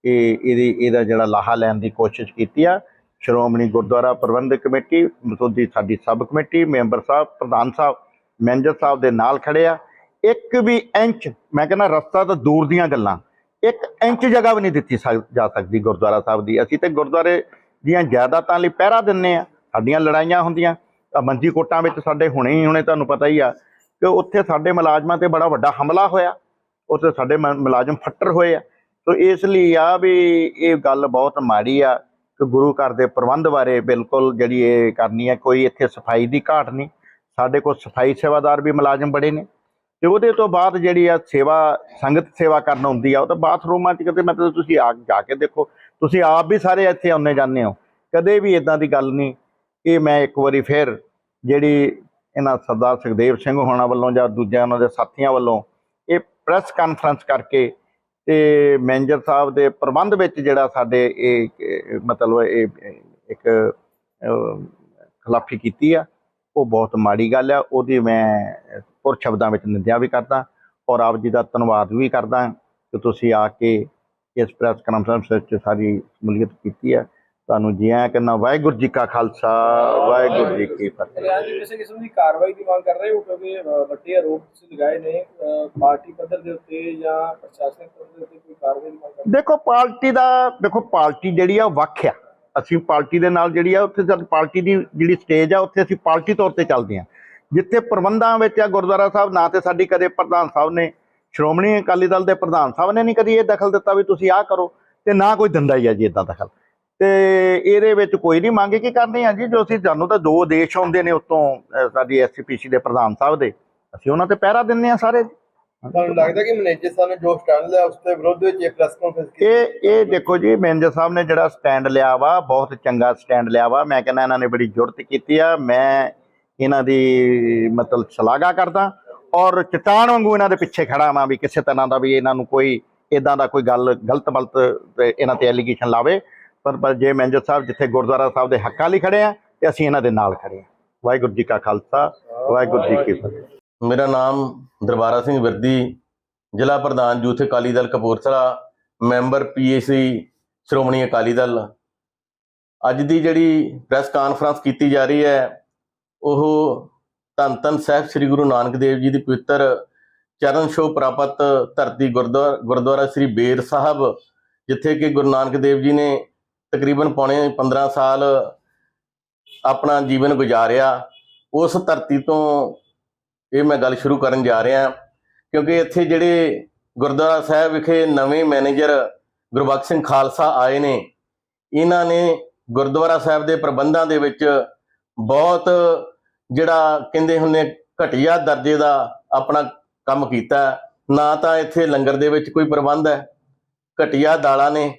Speaker 5: ਇਹ ਇਹਦੀ, ਇਹਦਾ ਜਿਹੜਾ ਲਾਹਾ ਲੈਣ ਦੀ ਕੋਸ਼ਿਸ਼ ਕੀਤੀ ਆ। ਸ਼੍ਰੋਮਣੀ ਗੁਰਦੁਆਰਾ ਪ੍ਰਬੰਧਕ ਕਮੇਟੀ, ਮਸੂਦੀ ਸਾਡੀ ਸਬ ਕਮੇਟੀ, ਮੈਂਬਰ ਸਾਹਿਬ, ਪ੍ਰਧਾਨ ਸਾਹਿਬ, ਮੈਨੇਜਰ ਸਾਹਿਬ ਦੇ ਨਾਲ ਖੜੇ ਆ। ਇੱਕ ਵੀ ਇੰਚ, ਮੈਂ ਕਹਿੰਦਾ ਰਸਤਾ ਤਾਂ ਦੂਰ ਦੀਆਂ ਗੱਲਾਂ, ਇੱਕ ਇੰਚ ਜਗ੍ਹਾ ਵੀ ਨਹੀਂ ਦਿੱਤੀ ਸਕ- ਜਾ ਸਕਦੀ ਗੁਰਦੁਆਰਾ ਸਾਹਿਬ ਦੀ। ਅਸੀਂ ਤੇ ਗੁਰਦੁਆਰੇ ਦੀਆਂ ਜਾਇਦਾਦਾਂ ਲਈ ਪਹਿਰਾ ਦਿੰਨੇ ਆ ਸਾਡੀਆਂ ਲੜਾਈਆਂ ਹੁੰਦੀਆਂ ਆਹ ਮੰਜੀ ਕੋਟਾਂ ਵਿੱਚ ਸਾਡੇ ਹੁਣੇ ਹੀ ਹੁਣੇ ਤੁਹਾਨੂੰ ਪਤਾ ਹੀ ਆ ਕਿ ਉੱਥੇ ਸਾਡੇ ਮੁਲਾਜ਼ਮਾਂ ਤੇ ਬੜਾ ਵੱਡਾ ਹਮਲਾ ਹੋਇਆ, ਉੱਥੇ ਸਾਡੇ ਮ- ਮੁਲਾਜ਼ਮ ਫੱਟਰ ਹੋਏ ਆ। ਸੋ ਇਸ ਲਈ ਆ ਵੀ ਇਹ ਗੱਲ ਬਹੁਤ ਮਾੜੀ ਆ ਕਿ ਗੁਰੂ ਘਰ ਦੇ ਪ੍ਰਬੰਧ ਬਾਰੇ ਬਿਲਕੁਲ ਜਿਹੜੀ ਇਹ ਕਰਨੀ ਹੈ, ਕੋਈ ਇੱਥੇ ਸਫ਼ਾਈ ਦੀ ਘਾਟ ਨਹੀਂ। ਸਾਡੇ ਕੋਲ ਸਫ਼ਾਈ ਸੇਵਾਦਾਰ ਵੀ ਮੁਲਾਜ਼ਮ ਬੜੇ ਨੇ। ਤੇ ਉਹਦੇ ਤੋਂ ਬਾਅਦ ਜਿਹੜੀ ਆ ਸੇਵਾ ਸੰਗਤ ਸੇਵਾ ਕਰਨ ਹੁੰਦੀ ਆ ਉਹ ਤਾਂ ਬਾਥਰੂਮਾਂ 'ਚ ਕਿਤੇ ਮਤਲਬ ਤੁਸੀਂ ਆ ਜਾ ਕੇ ਦੇਖੋ ਤੁਸੀਂ ਆਪ ਵੀ ਸਾਰੇ ਇੱਥੇ ਆਉਂਦੇ ਜਾਂਦੇ ਹੋ ਕਦੇ ਵੀ ਇਦਾਂ ਦੀ ਗੱਲ ਨਹੀਂ ਇਹ ਮੈਂ ਇੱਕ ਵਾਰੀ ਫਿਰ ਜਿਹੜੀ ਇਹਨਾਂ ਸਰਦਾਰ ਸੁਖਦੇਵ ਸਿੰਘ ਹੋਣਾ ਵੱਲੋਂ ਜਾਂ ਦੂਜਿਆਂ ਉਹਨਾਂ ਦੇ ਸਾਥੀਆਂ ਵੱਲੋਂ ਇਹ ਪ੍ਰੈਸ ਕਾਨਫਰੰਸ ਕਰਕੇ ਤੇ ਮੈਨੇਜਰ ਸਾਹਿਬ ਦੇ ਪ੍ਰਬੰਧ ਵਿੱਚ ਜਿਹੜਾ ਸਾਡੇ ਇਹ ਮਤਲਬ ਇਹ ਇੱਕ ਅਹ, ਖਿਲਾਫੀ ਕੀਤੀ ਆ ਉਹ ਬਹੁਤ ਮਾੜੀ ਗੱਲ ਆ ਉਹਦੀ ਮੈਂ ਪੁਰ ਸ਼ਬਦਾਂ ਵਿੱਚ ਨਿੰਦਿਆ ਵੀ ਕਰਦਾ ਔਰ ਆਪ ਜੀ ਦਾ ਧੰਨਵਾਦ ਵੀ ਕਰਦਾ ਕਿ ਤੁਸੀਂ ਆ ਕੇ ਇਸ ਪ੍ਰੈਸ ਕਾਨਫਰੰਸ ਵਿੱਚ ਸਾਰੀ ਸ਼ਮੂਲੀਅਤ ਕੀਤੀ ਹੈ। ਤੁਹਾਨੂੰ ਜੀ ਆਇਆਂ ਕਹਿੰਦਾ ਵਾਹਿਗੁਰੂ ਜੀ ਕਾ ਖਾਲਸਾ ਵਾਹਿਗੁਰੂ ਜੀ ਕੀ ਫਤਿਹ।
Speaker 4: ਰਿਆਜ਼ ਜੀ ਕਿਸੇ ਕਿਸਮ ਦੀ ਕਾਰਵਾਈ ਦੀ ਮੰਗ ਕਰ ਰਹੇ ਹੋ ਕਿਉਂਕਿ ਵੱਡੇ ਆਰੋਪ ਤੁਸੀਂ ਲਗਾਏ ਨੇ ਪਾਰਟੀ ਪੱਧਰ ਦੇ ਉੱਤੇ ਜਾਂ ਪ੍ਰਸ਼ਾਸਨਿਕ ਪੱਧਰ ਦੇ ਉੱਤੇ ਕੋਈ ਕਾਰਵਾਈ ਦੀ ਮੰਗ ਕਰ
Speaker 5: ਦੇਖੋ ਪਾਰਟੀ ਦਾ ਦੇਖੋ ਪਾਰਟੀ ਜਿਹੜੀ ਆ ਵੱਖ ਆ। ਅਸੀਂ ਪਾਰਟੀ ਦੇ ਨਾਲ ਜਿਹੜੀ ਆ ਉੱਥੇ ਸਾਡੀ ਪਾਰਟੀ ਦੀ ਜਿਹੜੀ ਸਟੇਜ ਆ ਉੱਥੇ ਅਸੀਂ ਪਾਰਟੀ ਤੌਰ ਤੇ ਚੱਲਦੇ ਆ। ਜਿੱਥੇ ਪ੍ਰਬੰਧਾਂ ਵਿੱਚ ਆ ਗੁਰਦੁਆਰਾ ਸਾਹਿਬ ਨਾ ਤੇ ਸਾਡੀ ਕਦੇ ਪ੍ਰਧਾਨ ਸਾਹਿਬ ਨੇ ਸ਼੍ਰੋਮਣੀ ਅਕਾਲੀ ਦਲ ਦੇ ਪ੍ਰਧਾਨ ਸਾਹਿਬ ਨੇ ਨਹੀਂ ਕਦੀ ਇਹ ਦਖਲ ਦਿੱਤਾ ਵੀ ਤੁਸੀਂ ਆਹ ਕਰੋ ਤੇ ਨਾ ਕੋਈ ਦਿੰਦਾ ਹੀ ਆ ਜੀ ਇਦਾਂ ਦਖਲ। ਤੇ ਇਹਦੇ ਵਿੱਚ ਕੋਈ ਨਹੀਂ ਮੰਗ ਕੀ ਕਰਨੀ ਆ ਜੀ ਜੋ ਅਸੀਂ ਸਾਨੂੰ ਤਾਂ ਦੋ ਦੇਸ਼ ਆਉਂਦੇ ਨੇ ਉਤੋਂ ਸਾਡੀ ਐਸਪੀਸੀ ਦੇ ਪ੍ਰਧਾਨ ਸਾਹਿਬ ਦੇ ਅਸੀਂ ਉਹਨਾਂ ਤੇ ਪਹਿਰਾ ਦਿੰਨੇ ਆ ਸਾਰੇ।
Speaker 6: ਤੁਹਾਨੂੰ ਲੱਗਦਾ ਕਿ ਮੈਨੇਜਰ ਸਾਹਿਬ ਨੇ ਜੋ ਸਟੈਂਡ ਲਿਆ ਉਸ ਦੇ ਵਿਰੋਧ ਵਿੱਚ ਇਹ ਪ੍ਰੈਸ ਕਾਨਫਰੰਸ ਕੀਤੀ?
Speaker 5: ਇਹ ਇਹ ਦੇਖੋ ਜੀ ਮੈਨੇਜਰ ਸਾਹਿਬ ਨੇ ਜਿਹੜਾ ਸਟੈਂਡ ਲਿਆ ਵਾ ਬਹੁਤ ਚੰਗਾ ਸਟੈਂਡ ਲਿਆ ਵਾ ਮੈਂ ਕਹਿੰਦਾ ਇਹਨਾਂ ਨੇ ਬੜੀ ਜੁਰਤ ਕੀਤੀ ਆ ਮੈਂ ਇਹਨਾਂ ਦੀ ਮਤਲਬ ਸ਼ਲਾਘਾ ਕਰਦਾ ਔਰ ਚਟਾਨ ਵਾਂਗੂ ਇਹਨਾਂ ਦੇ ਪਿੱਛੇ ਖੜਾ ਵਾਂ ਵੀ ਕਿਸੇ ਤਰ੍ਹਾਂ ਦਾ ਵੀ ਇਹਨਾਂ ਨੂੰ ਕੋਈ ਇਦਾਂ ਦਾ ਕੋਈ ਗੱਲ, ਗਲਤ ਬਲਤ ਇਹਨਾਂ ਤੇ ਐਲੀਗੇਸ਼ਨ ਲਾਵੇ। ਪਰ ਪਰ ਜੇ ਮੈਨੇਜਰ ਸਾਹਿਬ ਜਿੱਥੇ ਗੁਰਦੁਆਰਾ ਸਾਹਿਬ ਦੇ ਹੱਕਾਂ ਲਈ ਖੜੇ ਆ ਤੇ ਅਸੀਂ ਇਹਨਾਂ ਦੇ ਨਾਲ ਖੜੇ ਆ। ਵਾਹਿਗੁਰੂ ਜੀ ਕਾ ਖਾਲਸਾ, ਵਾਹਿਗੁਰੂ ਜੀ ਕੀ ਫਤਿਹ।
Speaker 7: ਮੇਰਾ ਨਾਮ ਦਰਬਾਰਾ ਸਿੰਘ ਵਿਰਦੀ, ਜ਼ਿਲ੍ਹਾ ਪ੍ਰਧਾਨ youth Akali Dal Kapurthala, member PAC Shiromani Akali Dal. ਅੱਜ ਦੀ ਜਿਹੜੀ ਪ੍ਰੈਸ ਕਾਨਫਰੰਸ ਕੀਤੀ ਜਾ ਰਹੀ ਹੈ ਉਹ ਧੰਨ ਧੰਨ ਸਾਹਿਬ ਸ੍ਰੀ ਗੁਰੂ ਨਾਨਕ ਦੇਵ ਜੀ ਦੀ ਪਵਿੱਤਰ ਚਰਨ ਛੋਹ ਪ੍ਰਾਪਤ ਧਰਤੀ ਗੁਰਦੁਆਰਾ ਗੁਰਦੁਆਰਾ ਸ੍ਰੀ ਬੇਰ ਸਾਹਿਬ, ਜਿੱਥੇ ਕਿ ਗੁਰੂ ਨਾਨਕ ਦੇਵ ਜੀ ਨੇ ਤਕਰੀਬਨ ਪੌਣੇ 15 ਸਾਲ ਆਪਣਾ ਜੀਵਨ ਗੁਜ਼ਾਰਿਆ। ਉਸ ਧਰਤੀ ਤੋਂ ਇਹ ਮੈਂ ਗੱਲ ਸ਼ੁਰੂ ਕਰਨ ਜਾ ਰਿਹਾ, ਕਿਉਂਕਿ ਇੱਥੇ ਜਿਹੜੇ ਗੁਰਦੁਆਰਾ ਸਾਹਿਬ ਵਿਖੇ ਨਵੇਂ ਮੈਨੇਜਰ ਗੁਰਬਖਸ਼ ਸਿੰਘ ਖਾਲਸਾ ਆਏ ਨੇ, ਇਹਨਾਂ ਨੇ ਗੁਰਦੁਆਰਾ ਸਾਹਿਬ ਦੇ ਪ੍ਰਬੰਧਾਂ ਦੇ ਵਿੱਚ ਬਹੁਤ ਜਿਹੜਾ ਕਹਿੰਦੇ ਹੁੰਦੇ ਘਟੀਆ ਦਰਜੇ ਦਾ ਆਪਣਾ ਕੰਮ ਕੀਤਾ ਨਾ ਤਾਂ ਇੱਥੇ ਲੰਗਰ ਦੇ ਵਿੱਚ ਕੋਈ ਪ੍ਰਬੰਧ ਹੈ। ਘਟੀਆ ਦਾਲਾਂ ਨੇ,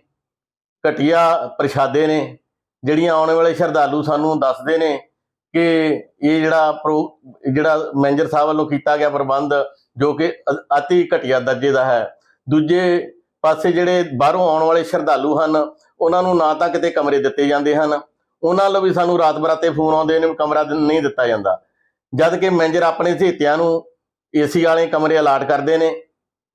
Speaker 7: ਘਟੀਆ ਪ੍ਰਸ਼ਾਦੇ ਨੇ, ਜਿਹੜੀਆਂ ਆਉਣ ਵਾਲੇ ਸ਼ਰਧਾਲੂ ਸਾਨੂੰ ਦੱਸਦੇ ਨੇ ਕਿ ਇਹ ਜਿਹੜਾ ਪ੍ਰੋ- ਜਿਹੜਾ ਮੈਨੇਜਰ ਸਾਹਿਬ ਵੱਲੋਂ ਕੀਤਾ ਗਿਆ ਪ੍ਰਬੰਧ, ਜੋ ਕਿ ਅ- ਅਤੀ ਘਟੀਆ ਦਰਜੇ ਦਾ ਹੈ। ਦੂਜੇ ਪਾਸੇ ਜਿਹੜੇ ਬਾਹਰੋਂ ਆਉਣ ਵਾਲੇ ਸ਼ਰਧਾਲੂ ਹਨ, ਉਹਨਾਂ ਨੂੰ ਨਾ ਤਾਂ ਕਿਤੇ ਕਮਰੇ ਦਿੱਤੇ ਜਾਂਦੇ ਹਨ ਉਹਨਾਂ ਵੱਲੋਂ ਵੀ ਸਾਨੂੰ ਰਾਤ ਬਰਾਤੇ ਫੋਨ ਆਉਂਦੇ ਨੇ ਵੀ ਕਮਰਾ ਦਿ- ਨਹੀਂ ਦਿੱਤਾ ਜਾਂਦਾ। ਜਦ ਕਿ ਮੈਨੇਜਰ ਆਪਣੇ ਸਹਿਤਿਆਂ ਨੂੰ ਏਸੀ ਵਾਲੇ ਕਮਰੇ ਅਲਾਟ ਕਰਦੇ ਨੇ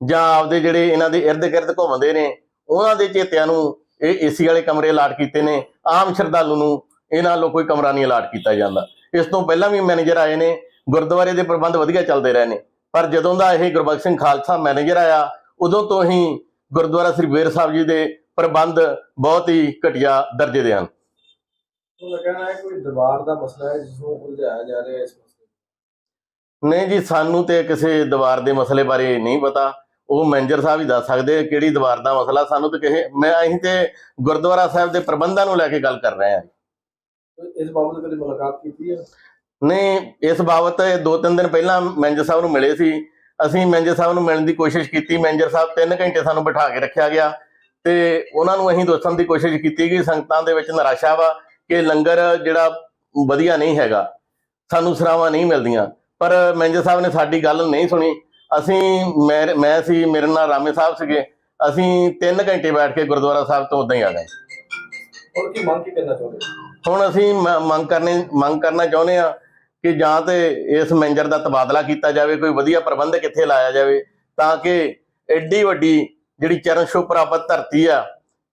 Speaker 7: ਜਾਂ ਆਪਦੇ ਜਿਹੜੇ ਇਹਨਾਂ ਦੇ ਇਰਦ ਗਿਰਦ ਘੁੰਮਦੇ ਨੇ, ਉਹਨਾਂ ਦੇ ਚੇਤਿਆਂ ਨੂੰ ਇਹ ਏਸੀ ਵਾਲੇ ਕਮਰੇ ਅਲਾਟ ਕੀਤੇ ਨੇ। ਆਮ ਸ਼ਰਧਾਲੂ ਨੂੰ ਇਹਨਾਂ ਵੱਲੋਂ ਕੋਈ ਕਮਰਾ ਨਹੀਂ ਅਲਾਟ ਕੀਤਾ ਜਾਂਦਾ। ਇਸ ਤੋਂ ਪਹਿਲਾਂ ਵੀ ਮੈਨੇਜਰ ਆਏ ਨੇ, ਗੁਰਦੁਆਰੇ ਦੇ ਪ੍ਰਬੰਧ ਵਧੀਆ ਚੱਲਦੇ ਰਹੇ ਨੇ। ਪਰ ਜਦੋਂ ਦਾ ਇਹ ਗੁਰਬਖਸ਼ ਸਿੰਘ ਖਾਲਸਾ ਮੈਨੇਜਰ ਆਇਆ, ਉਦੋਂ ਤੋਂ ਹੀ ਗੁਰਦੁਆਰਾ ਸ੍ਰੀ ਬੇਰ ਸਾਹਿਬ ਜੀ ਦੇ ਪ੍ਰਬੰਧ ਬਹੁਤ ਹੀ ਘਟੀਆ ਦਰਜੇ ਦੇ ਹਨ।
Speaker 4: ਉਹਨਾਂ ਕਹਿਣਾ ਹੈ ਕੋਈ ਦਰਬਾਰ ਦਾ ਮਸਲਾ ਹੈ ਜਿਸ ਨੂੰ ਉਲਝਾਇਆ ਜਾ ਰਿਹਾ ਹੈ ਇਸ ਮਸਲੇ
Speaker 7: ਨਹੀਂ ਜੀ ਸਾਨੂੰ ਤੇ ਕਿਸੇ ਦੀਵਾਰ ਦੇ ਮਸਲੇ ਬਾਰੇ ਨਹੀਂ ਪਤਾ। ਉਹ ਮੈਨੇਜਰ ਸਾਹਿਬ ਹੀ ਦੱਸ ਸਕਦੇ ਕਿਹੜੀ ਦੀਵਾਰ ਦਾ ਮਸਲਾ। ਸਾਨੂੰ ਤੇ ਕਿਸੇ ਮੈਂ ਅਸੀਂ ਤੇ ਗੁਰਦੁਆਰਾ ਸਾਹਿਬ ਦੇ ਪ੍ਰਬੰਧਾਂ ਨੂੰ ਲੈ ਕੇ ਗੱਲ ਕਰ ਰਹੇ ਹਾਂ
Speaker 4: ਤੇ ਇਸ ਬਾਬਤ ਕਦੇ ਮੁਲਾਕਾਤ ਕੀਤੀ ਹੈ?
Speaker 7: ਨਹੀਂ ਇਸ ਬਾਬਤ ਇਹ ਦੋ ਤਿੰਨ ਦਿਨ ਪਹਿਲਾਂ ਮੈਨੇਜਰ ਸਾਹਿਬ ਨੂੰ ਮਿਲੇ ਸੀ। ਅਸੀਂ ਮੈਨੇਜਰ ਸਾਹਿਬ ਨੂੰ ਮਿਲਣ ਦੀ ਕੋਸ਼ਿਸ਼ ਕੀਤੀ। ਮੈਨੇਜਰ ਸਾਹਿਬ 3 ਘੰਟੇ ਸਾਨੂੰ ਬਿਠਾ ਕੇ ਰੱਖਿਆ ਗਿਆ। ਤੇ ਉਹਨਾਂ ਨੂੰ ਅਸੀਂ ਦੱਸਣ ਦੀ ਕੋਸ਼ਿਸ਼ ਕੀਤੀ ਕਿ ਸੰਗਤਾਂ ਦੇ ਵਿੱਚ ਨਿਰਾਸ਼ਾ ਵਾ। ਕਿ ਲੰਗਰ ਜਿਹੜਾ ਵਧੀਆ ਨਹੀਂ ਹੈਗਾ ਸਾਨੂੰ ਸਰਾਵਾਂ ਨਹੀਂ ਮਿਲਦੀਆਂ। ਪਰ ਮੈਨੇਜਰ ਸਾਹਿਬ ਨੇ ਸਾਡੀ ਗੱਲ ਨਹੀਂ ਸੁਣੀ। ਅਸੀਂ ਮੈਂ ਮੈਂ ਸੀ ਮੇਰੇ ਨਾਲ ਰਾਮੇ ਸਾਹਿਬ ਸੀਗੇ। ਅਸੀਂ 3 ਘੰਟੇ ਬੈਠ ਕੇ ਗੁਰਦੁਆਰਾ ਸਾਹਿਬ ਤੋਂ ਉਦਾਂ ਹੀ ਆ ਗਏ।
Speaker 4: ਹੁਣ ਕੀ ਮੰਗ ਕੀ ਕਰਨਾ ਚਾਹੁੰਦੇ
Speaker 7: ਹੁਣ ਅਸੀਂ ਮੰਗ ਕਰਨੀ ਮੰਗ ਕਰਨਾ ਚਾਹੁੰਦੇ ਆ ਕਿ ਜਾਂ ਤੇ ਇਸ ਮੈਨੇਜਰ ਦਾ ਤਬਾਦਲਾ ਕੀਤਾ ਜਾਵੇ ਕੋਈ ਵਧੀਆ ਪ੍ਰਬੰਧ ਕਿੱਥੇ ਲਾਇਆ ਜਾਵੇ ਤਾਂ ਕਿ ਐਡੀ ਵੱਡੀ ਜਿਹੜੀ ਚਰਨ ਛੋਹ ਪ੍ਰਾਪਤ ਧਰਤੀ ਆ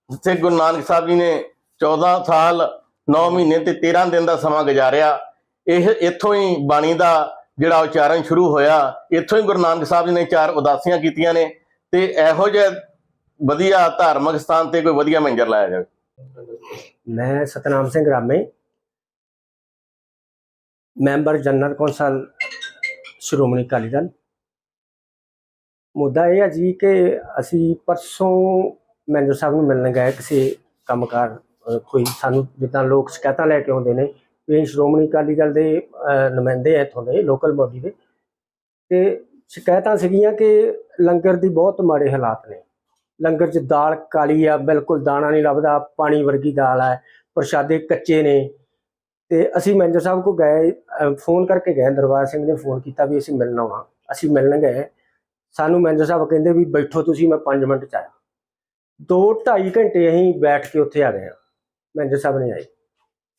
Speaker 7: ਜਿੱਥੇ ਗੁਰੂ ਨਾਨਕ ਸਾਹਿਬ ਜੀ ਨੇ 14 ਸਾਲ 9 ਮਹੀਨੇ ਤੇ 13 ਦਿਨ ਦਾ ਸਮਾਂ ਗੁਜ਼ਾਰਿਆ। ਇਹ ਇੱਥੋਂ ਹੀ ਬਾਣੀ ਦਾ ਜਿਹੜਾ ਉਚਾਰਨ ਸ਼ੁਰੂ ਹੋਇਆ। ਇੱਥੋਂ ਹੀ ਗੁਰੂ ਨਾਨਕ ਸਾਹਿਬ ਜੀ ਨੇ ਚਾਰ ਉਦਾਸੀਆਂ ਕੀਤੀਆਂ ਨੇ ਤੇ ਇਹੋ ਜਿਹੇ ਵਧੀਆ ਧਾਰਮਿਕ ਸਥਾਨ ਤੇ ਕੋਈ ਵਧੀਆ ਮੈਨੇਜਰ ਲਾਇਆ ਜਾਵੇ।
Speaker 8: ਮੈਂ Satnam Singh Rame member general council Shiromani Akali Dal. ਮੁੱਦਾ ਇਹ ਹੈ ਜੀ ਕਿ ਅਸੀਂ ਪਰਸੋਂ ਮੈਨੇਜਰ ਸਾਹਿਬ ਨੂੰ ਮਿਲਣ ਗਏ ਕਿਸੇ ਕੰਮਕਾਰ ਅਹ, ਕੋਈ ਸਾਨੂੰ ਜਿੱਦਾਂ ਲੋਕ ਸ਼ਿਕਾਇਤਾਂ ਲੈ ਕੇ ਆਉਂਦੇ ਨੇ, ਵੀ ਅਸੀਂ ਸ਼੍ਰੋਮਣੀ ਅਕਾਲੀ ਦਲ ਦੇ ਨੁਮਾਇੰਦੇ ਆ ਇੱਥੋਂ ਦੇ ਲੋਕਲ ਬੋਡੀ ਦੇ। ਤੇ ਸ਼ਿਕਾਇਤਾਂ ਸੀਗੀਆਂ ਕਿ ਲੰਗਰ ਦੀ ਬਹੁਤ ਮਾੜੇ ਹਾਲਾਤ ਨੇ। ਲੰਗਰ 'ਚ ਦਾਲ ਕਾਲੀ ਆ, ਬਿਲਕੁਲ ਦਾਣਾ ਨਹੀਂ ਲੱਭਦਾ, ਪਾਣੀ ਵਰਗੀ ਦਾਲ ਹੈ ਪ੍ਰਸ਼ਾਦੇ ਕੱਚੇ ਨੇ। ਤੇ ਅਸੀਂ ਮੈਨੇਜਰ ਸਾਹਿਬ ਕੋ ਗਏ ਫੋਨ ਕਰਕੇ ਗਏ, ਦਰਬਾਰ ਸਿੰਘ ਨੇ ਫੋਨ ਕੀਤਾ ਵੀ ਅਸੀਂ ਮਿਲਣ ਆਉਣਾ। ਅਸੀਂ ਮਿਲਣ ਗਏ। ਸਾਨੂੰ ਮੈਨੇਜਰ ਸਾਹਿਬ ਕਹਿੰਦੇ ਵੀ ਬੈਠੋ ਤੁਸੀਂ, ਮੈਂ 5 ਮਿੰਟ ਚ ਆਇਆ। ਦੋ 2.5 ਘੰਟੇ ਅਸੀਂ ਬੈਠ ਕੇ ਉੱਥੇ ਆ ਗਏ ਹਾਂ ਮੈਨੇਜਰ ਸਾਹਿਬ ਨੇ ਆਏ।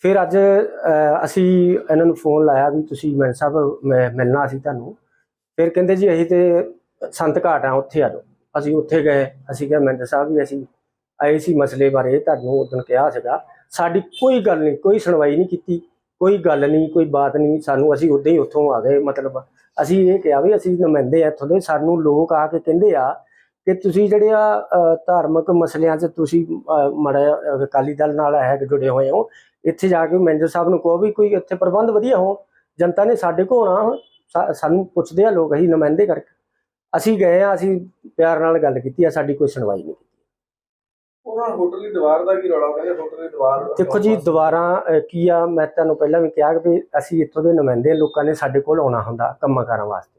Speaker 8: ਫਿਰ ਅੱਜ ਅਸੀਂ ਇਹਨਾਂ ਨੂੰ ਫੋਨ ਲਾਇਆ ਵੀ ਤੁਸੀਂ ਮੈਨੇਜਰ ਸਾਹਿਬ, ਮੈਂ ਮਿਲਣਾ ਸੀ ਤੁਹਾਨੂੰ। ਫਿਰ ਕਹਿੰਦੇ ਜੀ ਅਸੀਂ ਤੇ ਸੰਤ ਘਾਟ ਆ, ਉੱਥੇ ਆ ਜਾਓ। ਅਸੀਂ ਉੱਥੇ ਗਏ, ਅਸੀਂ ਕਿਹਾ ਮੈਨੇਜਰ ਸਾਹਿਬ ਵੀ ਅਸੀਂ ਆਏ ਸੀ ਮਸਲੇ ਬਾਰੇ, ਤੁਹਾਨੂੰ ਉਦੋਂ ਕਿਹਾ ਸੀਗਾ। ਸਾਡੀ ਕੋਈ ਗੱਲ ਨਹੀਂ, ਕੋਈ ਸੁਣਵਾਈ ਨਹੀਂ ਕੀਤੀ, ਕੋਈ ਗੱਲ ਨਹੀਂ, ਕੋਈ ਬਾਤ ਨਹੀਂ। ਸਾਨੂੰ ਅਸੀਂ ਉਦਾਂ ਹੀ ਉੱਥੋਂ ਆ ਗਏ, ਮਤਲਬ ਅਸੀਂ ਇਹ ਕਿਹਾ ਵੀ ਅਸੀਂ ਨੁਮਾਇੰਦੇ ਆ ਇੱਥੋਂ ਦੇ, ਸਾਨੂੰ ਲੋਕ ਆ ਕੇ ਕਹਿੰਦੇ ਆ ਕਿ ਤੁਸੀਂ ਜਿਹੜੇ ਆ ਧਾਰਮਿਕ ਮਸਲਿਆਂ 'ਚ ਤੁਸੀਂ ਮੜਾ ਅਕਾਲੀ ਦਲ ਨਾਲ ਹੈ ਕਿ ਜੁੜੇ ਹੋਏ ਹੋ ਇੱਥੇ ਜਾ ਕੇ ਮੈਨੇਜਰ ਸਾਹਿਬ ਨੂੰ ਕਹੋ ਵੀ ਕੋਈ ਇੱਥੇ ਪ੍ਰਬੰਧ ਵਧੀਆ ਹੋ ਜਨਤਾ ਨੇ ਸਾਡੇ ਕੋਲ ਆਉਣਾ ਸਾਨੂੰ ਪੁੱਛਦੇ ਆ ਲੋਕ ਅਸੀਂ ਨੁਮਾਇੰਦੇ ਕਰਕੇ। ਅਸੀਂ ਗਏ ਆ ਅਸੀਂ ਪਿਆਰ ਨਾਲ ਗੱਲ ਕੀਤੀ ਆ ਸਾਡੀ ਕੋਈ ਸੁਣਵਾਈ ਨਹੀਂ
Speaker 4: ਉਹਨਾਂ ਹੋਟਲ ਦੀ ਦੀਵਾਰ ਦਾ ਕੀ ਰੌਲਾ ਕਹਿੰਦੇ ਹੋਟਲ ਦੀ ਦੀਵਾਰ
Speaker 8: ਦੇਖੋ ਜੀ ਅਹ, ਕੀ ਆ ਮੈਂ ਤੁਹਾਨੂੰ ਪਹਿਲਾਂ ਵੀ ਕਿਹਾ ਕਿ ਅਸੀਂ ਇੱਥੋਂ ਦੇ ਨੁਮਾਇੰਦੇ ਲੋਕਾਂ ਨੇ ਸਾਡੇ ਕੋਲ ਆਉਣਾ ਹੁੰਦਾ ਕੰਮਾਂ ਕਾਰਾਂ ਵਾਸਤੇ।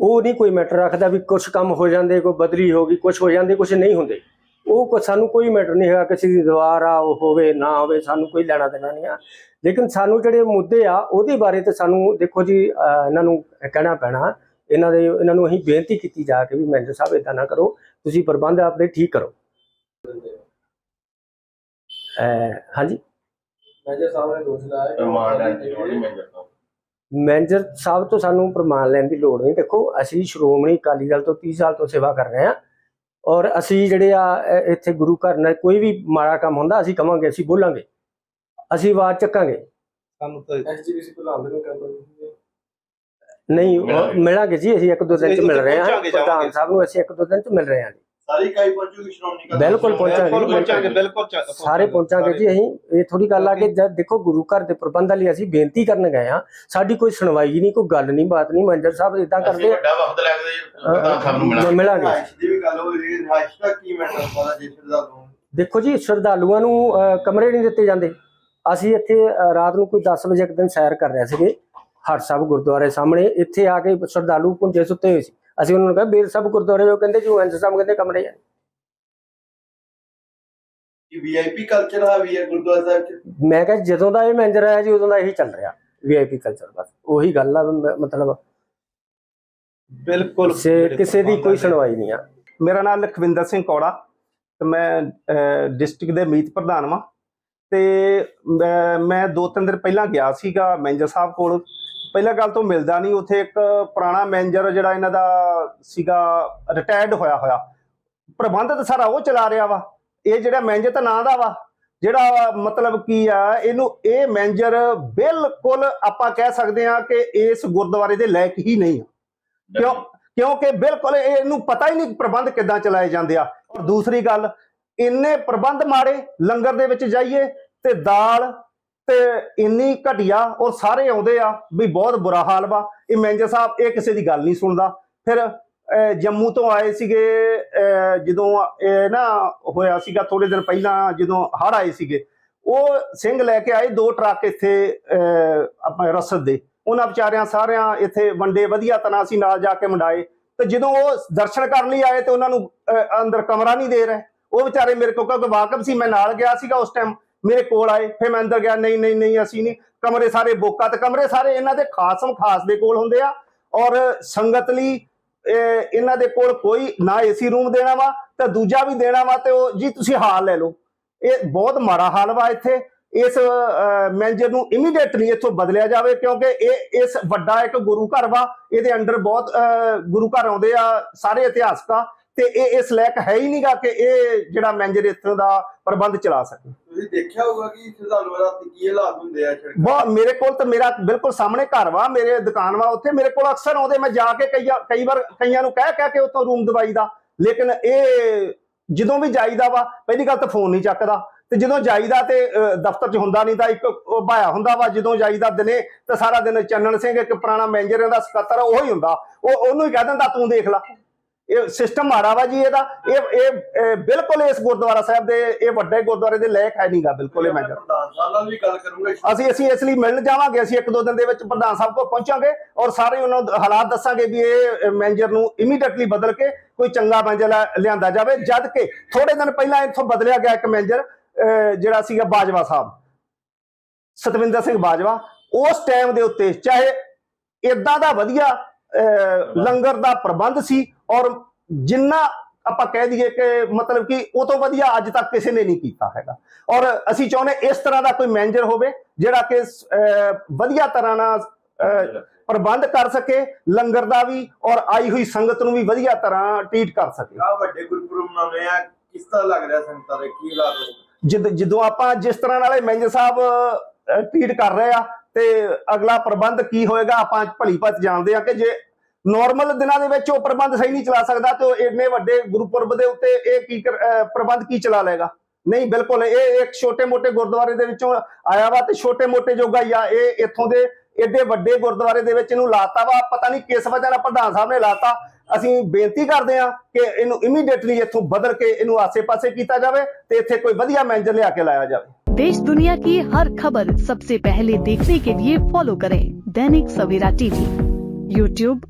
Speaker 8: ਉਹ ਨਹੀਂ ਕੋਈ ਮੈਟਰ ਰੱਖਦਾ ਵੀ ਕੁਝ ਕੰਮ ਹੋ ਜਾਂਦੇ ਕੋਈ ਬਦਲੀ ਹੋ ਗਈ ਕੁਝ ਹੋ ਜਾਂਦੇ ਕੁਝ ਨਹੀਂ ਹੁੰਦੇ। ਉਹ ਕੋ ਸਾਨੂੰ ਕੋਈ ਮੈਟਰ ਨਹੀਂ ਹੈਗਾ ਕਿਸੇ ਦੀ ਦੀਵਾਰ ਆ ਉਹ ਹੋਵੇ ਨਾ ਹੋਵੇ ਸਾਨੂੰ ਕੋਈ ਲੈਣਾ ਦੇਣਾ ਨਹੀਂ ਆ। ਲੇਕਿਨ ਸਾਨੂੰ ਜਿਹੜੇ ਮੁੱਦੇ ਆ ਉਹਦੇ ਬਾਰੇ ਤੇ ਸਾਨੂੰ ਦੇਖੋ ਜੀ ਇਹਨਾਂ ਨੂੰ ਕਹਿਣਾ ਪੈਣਾ ਇਹਨਾਂ ਦੇ ਇਹਨਾਂ ਨੂੰ ਅਸੀਂ ਬੇਨਤੀ ਕੀਤੀ ਜਾ ਕੇ ਵੀ ਮੈਨੇਜਰ ਸਾਹਿਬ ਇਦਾਂ ਨਾ ਕਰੋ ਤੁਸੀਂ ਪ੍ਰਬੰਧ ਆਪਦੇ ਠੀਕ ਕਰੋ। ਹਾਂਜੀ।
Speaker 4: ਮੈਨੇਜਰ ਸਾਹਿਬ ਨੇ ਦੋਸ਼ ਲਾਇਆ ਕਿ
Speaker 8: ਮੈਨੇਜਰ ਸਾਹਿਬ ਤੋਂ ਸਾਨੂੰ ਪ੍ਰਮਾਣ ਲੈਣ ਦੀ ਲੋੜ ਨਹੀਂ। ਦੇਖੋ ਅਸੀਂ ਸ਼੍ਰੋਮਣੀ ਅਕਾਲੀ ਦਲ ਤੋਂ 30 ਸਾਲ ਤੋਂ ਸੇਵਾ ਕਰ ਰਹੇ ਹਾਂ ਔਰ ਅਸੀਂ ਜਿਹੜੇ ਆ ਇੱਥੇ ਗੁਰੂ ਘਰ ਨਾਲ ਕੋਈ ਵੀ ਮਾੜਾ ਕੰਮ ਹੁੰਦਾ ਅਸੀਂ ਕਵਾਂਗੇ ਅਸੀਂ ਬੋਲਾਂਗੇ ਅਸੀਂ ਆਵਾਜ਼ ਚੱਕਾਂਗੇ।
Speaker 6: ਸਾਨੂੰ ਤਾਂ
Speaker 4: ਐਸਜੀਪੀਸੀ ਪ੍ਰਧਾਨ ਦੇ ਨੂੰ ਕਹਿੰਦੇ
Speaker 8: ਨਹੀਂ ਮਿਲਾਂਗੇ। ਜੀ ਅਸੀਂ ਇੱਕ ਦੋ ਦਿਨ ਚ ਮਿਲ ਰਹੇ ਹਾਂ। ਪ੍ਰਧਾਨ। ਸਾਹਿਬ ਨੂੰ ਅਸੀਂ ਇੱਕ ਦੋ ਦਿਨ ਚ ਮਿਲ ਰਹੇ ਹਾਂ ਜੀ।
Speaker 6: ਸਾਰੀ ਇਕਾਈ ਪਹੁੰਚੂਗੀ ਸ਼੍ਰੋਮਣੀ
Speaker 8: ਬਿਲਕੁਲ ਪਹੁੰਚਾਂਗੇ,
Speaker 6: ਬਿਲਕੁਲ
Speaker 8: ਸਾਰੇ ਪਹੁੰਚਾਂਗੇ ਜੀ ਅਸੀਂ ਇਹ ਥੋੜੀ ਗੱਲ ਆ ਕਿ ਜਦ ਦੇਖੋ ਗੁਰੂ ਘਰ ਦੇ ਪ੍ਰਬੰਧ ਲਈ ਅਸੀਂ ਬੇਨਤੀ ਕਰਨ ਗਏ ਆ ਸਾਡੀ ਕੋਈ ਸੁਣਵਾਈ ਨਹੀਂ ਕੋਈ ਗੱਲ ਨਹੀਂ ਬਾਤ ਨਹੀਂ ਮੈਨੇਜਰ ਸਾਹਿਬ ਇਦਾਂ ਕਰਦੇ
Speaker 7: ਵੱਡਾ ਵਫਦ ਲੈ ਕੇ ਸਾਹਿਬ ਨੂੰ ਮਿਲਾਂਗੇ।
Speaker 8: ਮਿਲਾਂਗੇ।
Speaker 6: ਰਿਹਾਇਸ਼ ਦੀ ਵੀ ਗੱਲ ਹੋ ਰਹੀ ਹੈ ਰਿਹਾਇਸ਼ ਦਾ ਕੀ ਮੈਟਰ ਹੁੰਦਾ ਜੇ ਸਰਦਾਰ ਨੂੰ?
Speaker 8: ਦੇਖੋ ਜੀ ਸ਼ਰਧਾਲੂਆਂ ਨੂੰ ਕਮਰੇ ਨਹੀਂ ਦਿੱਤੇ ਜਾਂਦੇ। ਅਸੀਂ ਇੱਥੇ ਰਾਤ ਨੂੰ ਕੋਈ 10 ਵਜੇ ਇੱਕ ਦਿਨ ਸੈਰ ਕਰ ਰਹੇ ਸੀਗੇ ਹਰ ਸਾਹਿਬ ਗੁਰਦੁਆਰੇ ਸਾਹਮਣੇ। ਇੱਥੇ ਆ ਕੇ ਸ਼ਰਧਾਲੂ ਪੁੰਜੇ ਸੁੱਤੇ ਹੋਏ ਸੀ। ਅਸੀਂ ਉਹਨਾਂ ਨੂੰ ਕਿਹਾ ਬੇਰ ਸਾਹਿਬ ਗੁਰਦੁਆਰੇ ਉਹ ਕਹਿੰਦੇ ਜੀ ਅੰਜ ਸਾਹਿਬ ਕਹਿੰਦੇ ਕਮਰੇ ਆ।
Speaker 6: ਕਿ ਵੀਆਈਪੀ ਕਲਚਰ ਹਾਵੀ ਹੈ ਗੁਰਦੁਆਰਾ ਸਾਹਿਬ ਚ?
Speaker 8: ਮੈਂ ਕਿਹਾ ਜਦੋਂ ਦਾ ਇਹ ਮੈਨੇਜਰ ਆਇਆ ਜੀ ਉਦੋਂ ਦਾ ਇਹੀ ਚੱਲ ਰਿਹਾ ਵੀਆਈਪੀ ਕਲਚਰ ਬਸ। ਉਹੀ ਗੱਲ ਆ ਮ- ਮਤਲਬ
Speaker 9: ਬਿਲਕੁਲ।
Speaker 8: ਕਿਸੇ ਕਿਸੇ ਦੀ ਕੋਈ ਸੁਣਵਾਈ ਨਹੀਂ ਆ।
Speaker 9: ਮੇਰਾ ਨਾਮ ਲਖਵਿੰਦਰ ਸਿੰਘ ਕੌੜਾ ਤੇ ਮੈਂ ਡਿਸਟ੍ਰਿਕਟ ਦੇ ਮੀਤ ਪ੍ਰਧਾਨ ਵਾਂ। ਤੇ ਮੈਂ- ਮੈਂ ਦੋ ਤਿੰਨ ਦਿਨ ਪਹਿਲਾਂ ਗਿਆ ਸੀਗਾ ਮੈਨੇਜਰ ਸਾਹਿਬ ਕੋਲ। ਪਹਿਲਾਂ ਗੱਲ ਤੋਂ ਮਿਲਦਾ ਨਹੀਂ। ਉੱਥੇ ਇੱਕ ਪੁਰਾਣਾ ਮੈਨੇਜਰ ਜਿਹੜਾ ਇਹਨਾਂ ਦਾ ਸੀਗਾ ਰਿਟਾਇਰਡ ਹੋਇਆ ਹੋਇਆ। ਪ੍ਰਬੰਧ ਤਾਂ ਸਾਰਾ ਉਹ ਚਲਾ ਰਿਹਾ ਵਾ। ਇਹ ਜਿਹੜਾ ਮੈਨੇਜਰ ਤਾਂ ਨਾਂ ਦਾ ਵਾ, ਜਿਹੜਾ ਮਤਲਬ ਕੀ ਆ, ਇਹਨੂੰ ਇਹ ਮੈਨੇਜਰ ਬਿਲਕੁਲ ਆਪਾਂ ਕਹਿ ਸਕਦੇ ਆ ਕਿ ਇਸ ਗੁਰਦੁਆਰੇ ਦੇ ਲਾਇਕ ਹੀ ਨਹੀਂ ਕਿਉਂ, ਕਿਉਂਕਿ ਬਿਲਕੁਲ ਇਹਨੂੰ ਪਤਾ ਹੀ ਨਹੀਂ ਪ੍ਰਬੰਧ ਕਿੱਦਾਂ ਚਲਾਏ ਜਾਂਦੇ ਆ। ਔਰ ਦੂਸਰੀ ਗੱਲ, ਇੰਨੇ ਪ੍ਰਬੰਧ ਮਾੜੇ ਲੰਗਰ ਦੇ ਵਿੱਚ ਜਾਈਏ ਤੇ ਦਾਲ ਤੇ ਇੰਨੀ ਘਟੀਆ ਔਰ ਸਾਰੇ ਆਉਂਦੇ ਆ ਵੀ ਬਹੁਤ ਬੁਰਾ ਹਾਲ ਵਾ। ਇਹ ਮੈਨੇਜਰ ਸਾਹਿਬ ਇਹ ਕਿਸੇ ਦੀ ਗੱਲ ਨਹੀਂ ਸੁਣਦਾ। ਫਿਰ ਜੰਮੂ ਤੋਂ ਆਏ ਸੀਗੇ ਜਦੋਂ ਇਹ ਨਾ ਹੋਇਆ ਸੀਗਾ ਥੋੜੇ ਦਿਨ ਪਹਿਲਾਂ ਜਦੋਂ ਹੜ੍ਹ ਆਏ ਸੀਗੇ। ਉਹ ਸਿੰਘ ਲੈ ਕੇ ਆਏ ਦੋ ਟਰੱਕ ਇੱਥੇ ਅਹ, ਆਪਣੇ ਰਸਦ ਦੇ। ਉਹਨਾਂ ਵਿਚਾਰਿਆਂ ਸਾਰਿਆਂ ਇੱਥੇ ਵੰਡੇ ਵਧੀਆ ਤਰ੍ਹਾਂ ਸੀ ਨਾਲ ਜਾ ਕੇ ਮੰਡਾਏ ਤੇ ਜਦੋਂ ਉਹ ਦਰਸ਼ਨ ਕਰਨ ਲਈ ਆਏ ਤੇ ਉਹਨਾਂ ਨੂੰ ਅਹ, ਅੰਦਰ ਕਮਰਾ ਨਹੀਂ ਦੇ ਰਹੇ। ਉਹ ਵਿਚਾਰੇ ਮੇਰੇ ਕੋਲ ਕਿਉਂਕਿ ਵਾਕਫ ਸੀ ਮੈਂ ਨਾਲ ਗਿਆ ਸੀਗਾ ਉਸ ਟਾਈਮ ਮੇਰੇ ਕੋਲ ਆਏ, ਫਿਰ ਮੈਂ ਅੰਦਰ ਗਿਆ, ਨਹੀਂ ਨਹੀਂ ਨਹੀਂ, ਅਸੀਂ ਨਹੀਂ। ਕਮਰੇ ਸਾਰੇ ਬੋਕਾ ਤੇ ਕਮਰੇ ਸਾਰੇ ਇਹਨਾਂ ਦੇ ਖਾਸਮ ਖਾਸ ਦੇ ਕੋਲ ਹੁੰਦੇ ਆ। ਔਰ ਸੰਗਤ ਲਈ ਇਹਨਾਂ ਦੇ ਕੋਲ ਕੋਈ ਨਾ ਏਸੀ ਰੂਮ ਦੇਣਾ ਵਾ, ਤੇ ਦੂਜਾ ਵੀ ਦੇਣਾ ਵਾ ਤੇ ਉਹ, ਜੀ ਤੁਸੀਂ ਹਾਲ ਲੈ ਲਓ। ਇਹ ਬਹੁਤ ਮਾੜਾ ਹਾਲ ਵਾ ਇੱਥੇ। ਇਸ ਮੈਨੇਜਰ ਨੂੰ ਇਮੀਡੀਏਟਲੀ ਇੱਥੋਂ ਬਦਲਿਆ ਜਾਵੇ, ਕਿਉਂਕਿ ਇਹ, ਇਸ ਵੱਡਾ ਇੱਕ ਗੁਰੂ ਘਰ ਵਾ। ਇਹਦੇ ਅੰਡਰ ਬਹੁਤ ਗੁਰੂ ਘਰ ਆਉਂਦੇ ਆ, ਸਾਰੇ ਇਤਿਹਾਸਕ ਆ। ਤੇ ਇਹ ਇਸ ਲਾਇਕ ਹੈ ਹੀ ਨਹੀਂਗਾ ਕਿ ਇਹ ਜਿਹੜਾ ਮੈਨੇਜਰ ਇੱਥੋਂ ਦਾ ਪ੍ਰਬੰਧ ਚਲਾ ਸਕੇ।
Speaker 6: ਤੁਸੀਂ ਦੇਖਿਆ ਹੋਊਗਾ ਕਿ ਸ਼ਰਧਾਲੂ ਰਾਤੀ ਕੀ ਹਾਲਾਤ ਹੁੰਦੇ ਆ ਸੜਕਾਂ
Speaker 9: ਬਹੁਤ ਮੇਰੇ ਕੋਲ ਤਾਂ ਮੇਰਾ ਬਿਲਕੁਲ ਸਾਹਮਣੇ ਘਰ ਵਾ ਮੇਰੇ ਦੁਕਾਨ ਵਾ ਉੱਥੇ ਮੇਰੇ ਕੋਲ ਅਕਸਰ ਆਉਂਦੇ ਮੈਂ ਜਾ ਕੇ ਕਈ ਕਈ ਵਾਰ ਕਈਆਂ ਨੂੰ ਕਹਿ ਕਹਿ ਕੇ ਉੱਥੋਂ ਰੂਮ ਦਵਾਈ ਦਾ। ਲੇਕਿਨ ਇਹ ਜਦੋਂ ਵੀ ਜਾਈਦਾ ਵਾ ਪਹਿਲੀ ਗੱਲ ਤਾਂ ਫੋਨ ਨਹੀਂ ਚੱਕਦਾ। ਤੇ ਜਦੋਂ ਜਾਈਦਾ ਤੇ ਦਫ਼ਤਰ 'ਚ ਹੁੰਦਾ ਨਹੀਂ ਤਾਂ ਇੱਕ ਭਾਇਆ ਹੁੰਦਾ ਵਾ ਜਦੋਂ ਜਾਈਦਾ ਦਿਨੇ ਤੇ ਸਾਰਾ ਦਿਨ ਚੰਨਣ ਸਿੰਘ ਇੱਕ ਪੁਰਾਣਾ ਮੈਨੇਜਰ ਦਾ ਸਕੱਤਰ ਉਹ ਹੀ ਹੁੰਦਾ। ਉਹ ਉਹਨੂੰ ਹੀ ਕਹਿ ਦਿੰਦਾ ਤੂੰ ਦੇਖ ਲੈ। ਇਹ ਸਿਸਟਮ ਮਾੜਾ ਵਾ ਜੀ ਇਹਦਾ। ਇਹ ਇਹ ਬਿਲਕੁਲ ਇਸ ਗੁਰਦੁਆਰਾ ਸਾਹਿਬ ਦੇ ਇਹ ਵੱਡੇ ਗੁਰਦੁਆਰੇ ਦੇ ਲਾਇਕ ਹੈ ਨਹੀਂਗਾ ਬਿਲਕੁਲ ਇਹ
Speaker 6: ਮੈਂ
Speaker 9: ਮੈਨੇਜਰ
Speaker 6: ਪ੍ਰਧਾਨ ਸਾਹਿਬ ਨਾਲ ਵੀ ਗੱਲ ਕਰੂੰਗਾ
Speaker 9: ਅਸੀਂ ਅਸੀਂ ਇਸ ਲਈ ਮਿਲਣ ਜਾਵਾਂਗੇ ਅਸੀਂ ਇੱਕ ਦੋ ਦਿਨ ਦੇ ਵਿੱਚ ਪ੍ਰਧਾਨ ਸਾਹਿਬ ਕੋਲ ਪਹੁੰਚਾਂਗੇ ਔਰ ਸਾਰੇ ਉਹਨਾਂ ਹਾਲਾਤ ਦੱਸਾਂਗੇ ਵੀ ਇਹ ਮੈਨੇਜਰ ਨੂੰ ਇਮੀਡੀਏਟਲੀ ਬਦਲ ਕੇ ਕੋਈ ਚੰਗਾ ਮੈਨੇਜਰ ਲਿਆਂਦਾ ਜਾਵੇ ਜਦ ਕਿ ਥੋੜੇ ਦਿਨ ਪਹਿਲਾਂ ਇੱਥੋਂ ਬਦਲਿਆ ਗਿਆ ਇੱਕ ਮੈਨੇਜਰ ਜਿਹੜਾ ਸੀਗਾ ਬਾਜਵਾ ਸਾਹਿਬ। ਸਤਵਿੰਦਰ ਸਿੰਘ ਬਾਜਵਾ ਉਸ ਟਾਈਮ ਦੇ ਉੱਤੇ ਚਾਹੇ ਇਦਾਂ ਦਾ ਵਧੀਆ ਲੰਗਰ ਦਾ ਪ੍ਰਬੰਧ ਸੀ ਔਰ ਜਿੰਨਾ ਆਪਾਂ ਕਹਿ ਦਈਏ ਕਿ ਮਤਲਬ ਕਿ ਉਹ ਤੋਂ ਵਧੀਆ ਅੱਜ ਤੱਕ ਕਿਸੇ ਨੇ ਨਹੀਂ ਕੀਤਾ ਹੈਗਾ। ਔਰ ਅਸੀਂ ਚਾਹੁੰਦੇ ਇਸ ਤਰ੍ਹਾਂ ਦਾ ਕੋਈ ਮੈਨੇਜਰ ਹੋਵੇ ਜਿਹੜਾ ਕਿ ਵਧੀਆ ਤਰ੍ਹਾਂ ਨਾਲ ਪ੍ਰਬੰਧ ਕਰ ਸਕੇ ਲੰਗਰ ਦਾ ਵੀ ਔਰ ਆਈ ਹੋਈ ਸੰਗਤ ਨੂੰ ਵੀ ਵਧੀਆ ਤਰ੍ਹਾਂ ਟ੍ਰੀਟ ਕਰ ਸਕੇ।
Speaker 6: ਆ ਵੱਡੇ ਗੁਰਪੁਰਬ ਮਨਾਉਣੇ ਆ ਕਿਸ ਤਰ੍ਹਾਂ ਲੱਗ ਰਿਹਾ ਸੰਗਤਾਂ ਦੇ ਕੀ ਹਾਲਾਤ
Speaker 9: ਜਦ ਜਦੋਂ ਆਪਾਂ ਜਿਸ ਤਰ੍ਹਾਂ ਨਾਲੇ ਮੈਨੇਜਰ ਸਾਹਿਬ ਟ੍ਰੀਟ ਕਰ ਰਹੇ ਆ ਤੇ ਅਗਲਾ ਪ੍ਰਬੰਧ ਕੀ ਹੋਏਗਾ ਆਪਾਂ ਭਲੀ ਭਾਤ ਜਾਣਦੇ ਆ ਕਿ ਜੇ ਨਾਰਮਲ ਦਿਨਾਂ ਦੇ ਵਿੱਚ ਉਹ ਪ੍ਰਬੰਧ ਸਹੀ ਨਹੀਂ ਚਲਾ ਸਕਦਾ ਤੇ ਉਹ ਇੰਨੇ ਵੱਡੇ ਗੁਰਪੁਰਬ ਦੇ ਉੱਤੇ ਇਹ ਕੀ ਕਰ- ਅਹ ਪ੍ਰਬੰਧ ਕੀ ਚਲਾ ਲਏਗਾ ਨਹੀਂ ਬਿਲਕੁਲ ਇਹ ਇੱਕ ਛੋਟੇ ਮੋਟੇ ਗੁਰਦੁਆਰੇ ਦੇ ਵਿੱਚੋਂ ਆਇਆ ਵਾ ਤੇ ਛੋਟੇ ਮੋਟੇ ਜੋਗਾ ਹੀ ਆ ਇਹ ਇੱਥੋਂ ਦੇ ਏਡੇ ਵੱਡੇ ਗੁਰਦੁਆਰੇ ਦੇ ਵਿੱਚ ਇਹਨੂੰ ਲਾਤਾ ਵਾ ਪਤਾ ਨਹੀਂ ਕਿਸ ਵਜ੍ਹਾ ਨਾਲ ਪ੍ਰਧਾਨ ਸਾਹਿਬ ਨੇ ਲਾਤਾ ਅਸੀਂ ਬੇਨਤੀ ਕਰਦੇ ਹਾਂ ਕਿ ਇਹਨੂੰ ਇਮੀਡੀਏਟਲੀ ਇੱਥੋਂ ਬਦਲ ਕੇ ਇਹਨੂੰ ਆਸੇ-ਪਾਸੇ ਕੀਤਾ ਜਾਵੇ ਤੇ ਇੱਥੇ ਕੋਈ ਵਧੀਆ ਮੈਨੇਜਰ ਲਿਆ ਕੇ ਲਾਇਆ ਜਾਵੇ
Speaker 10: देश दुनिया की हर खबर सबसे पहले देखने के लिए फॉलो करें दैनिक सवेरा टीवी यूट्यूब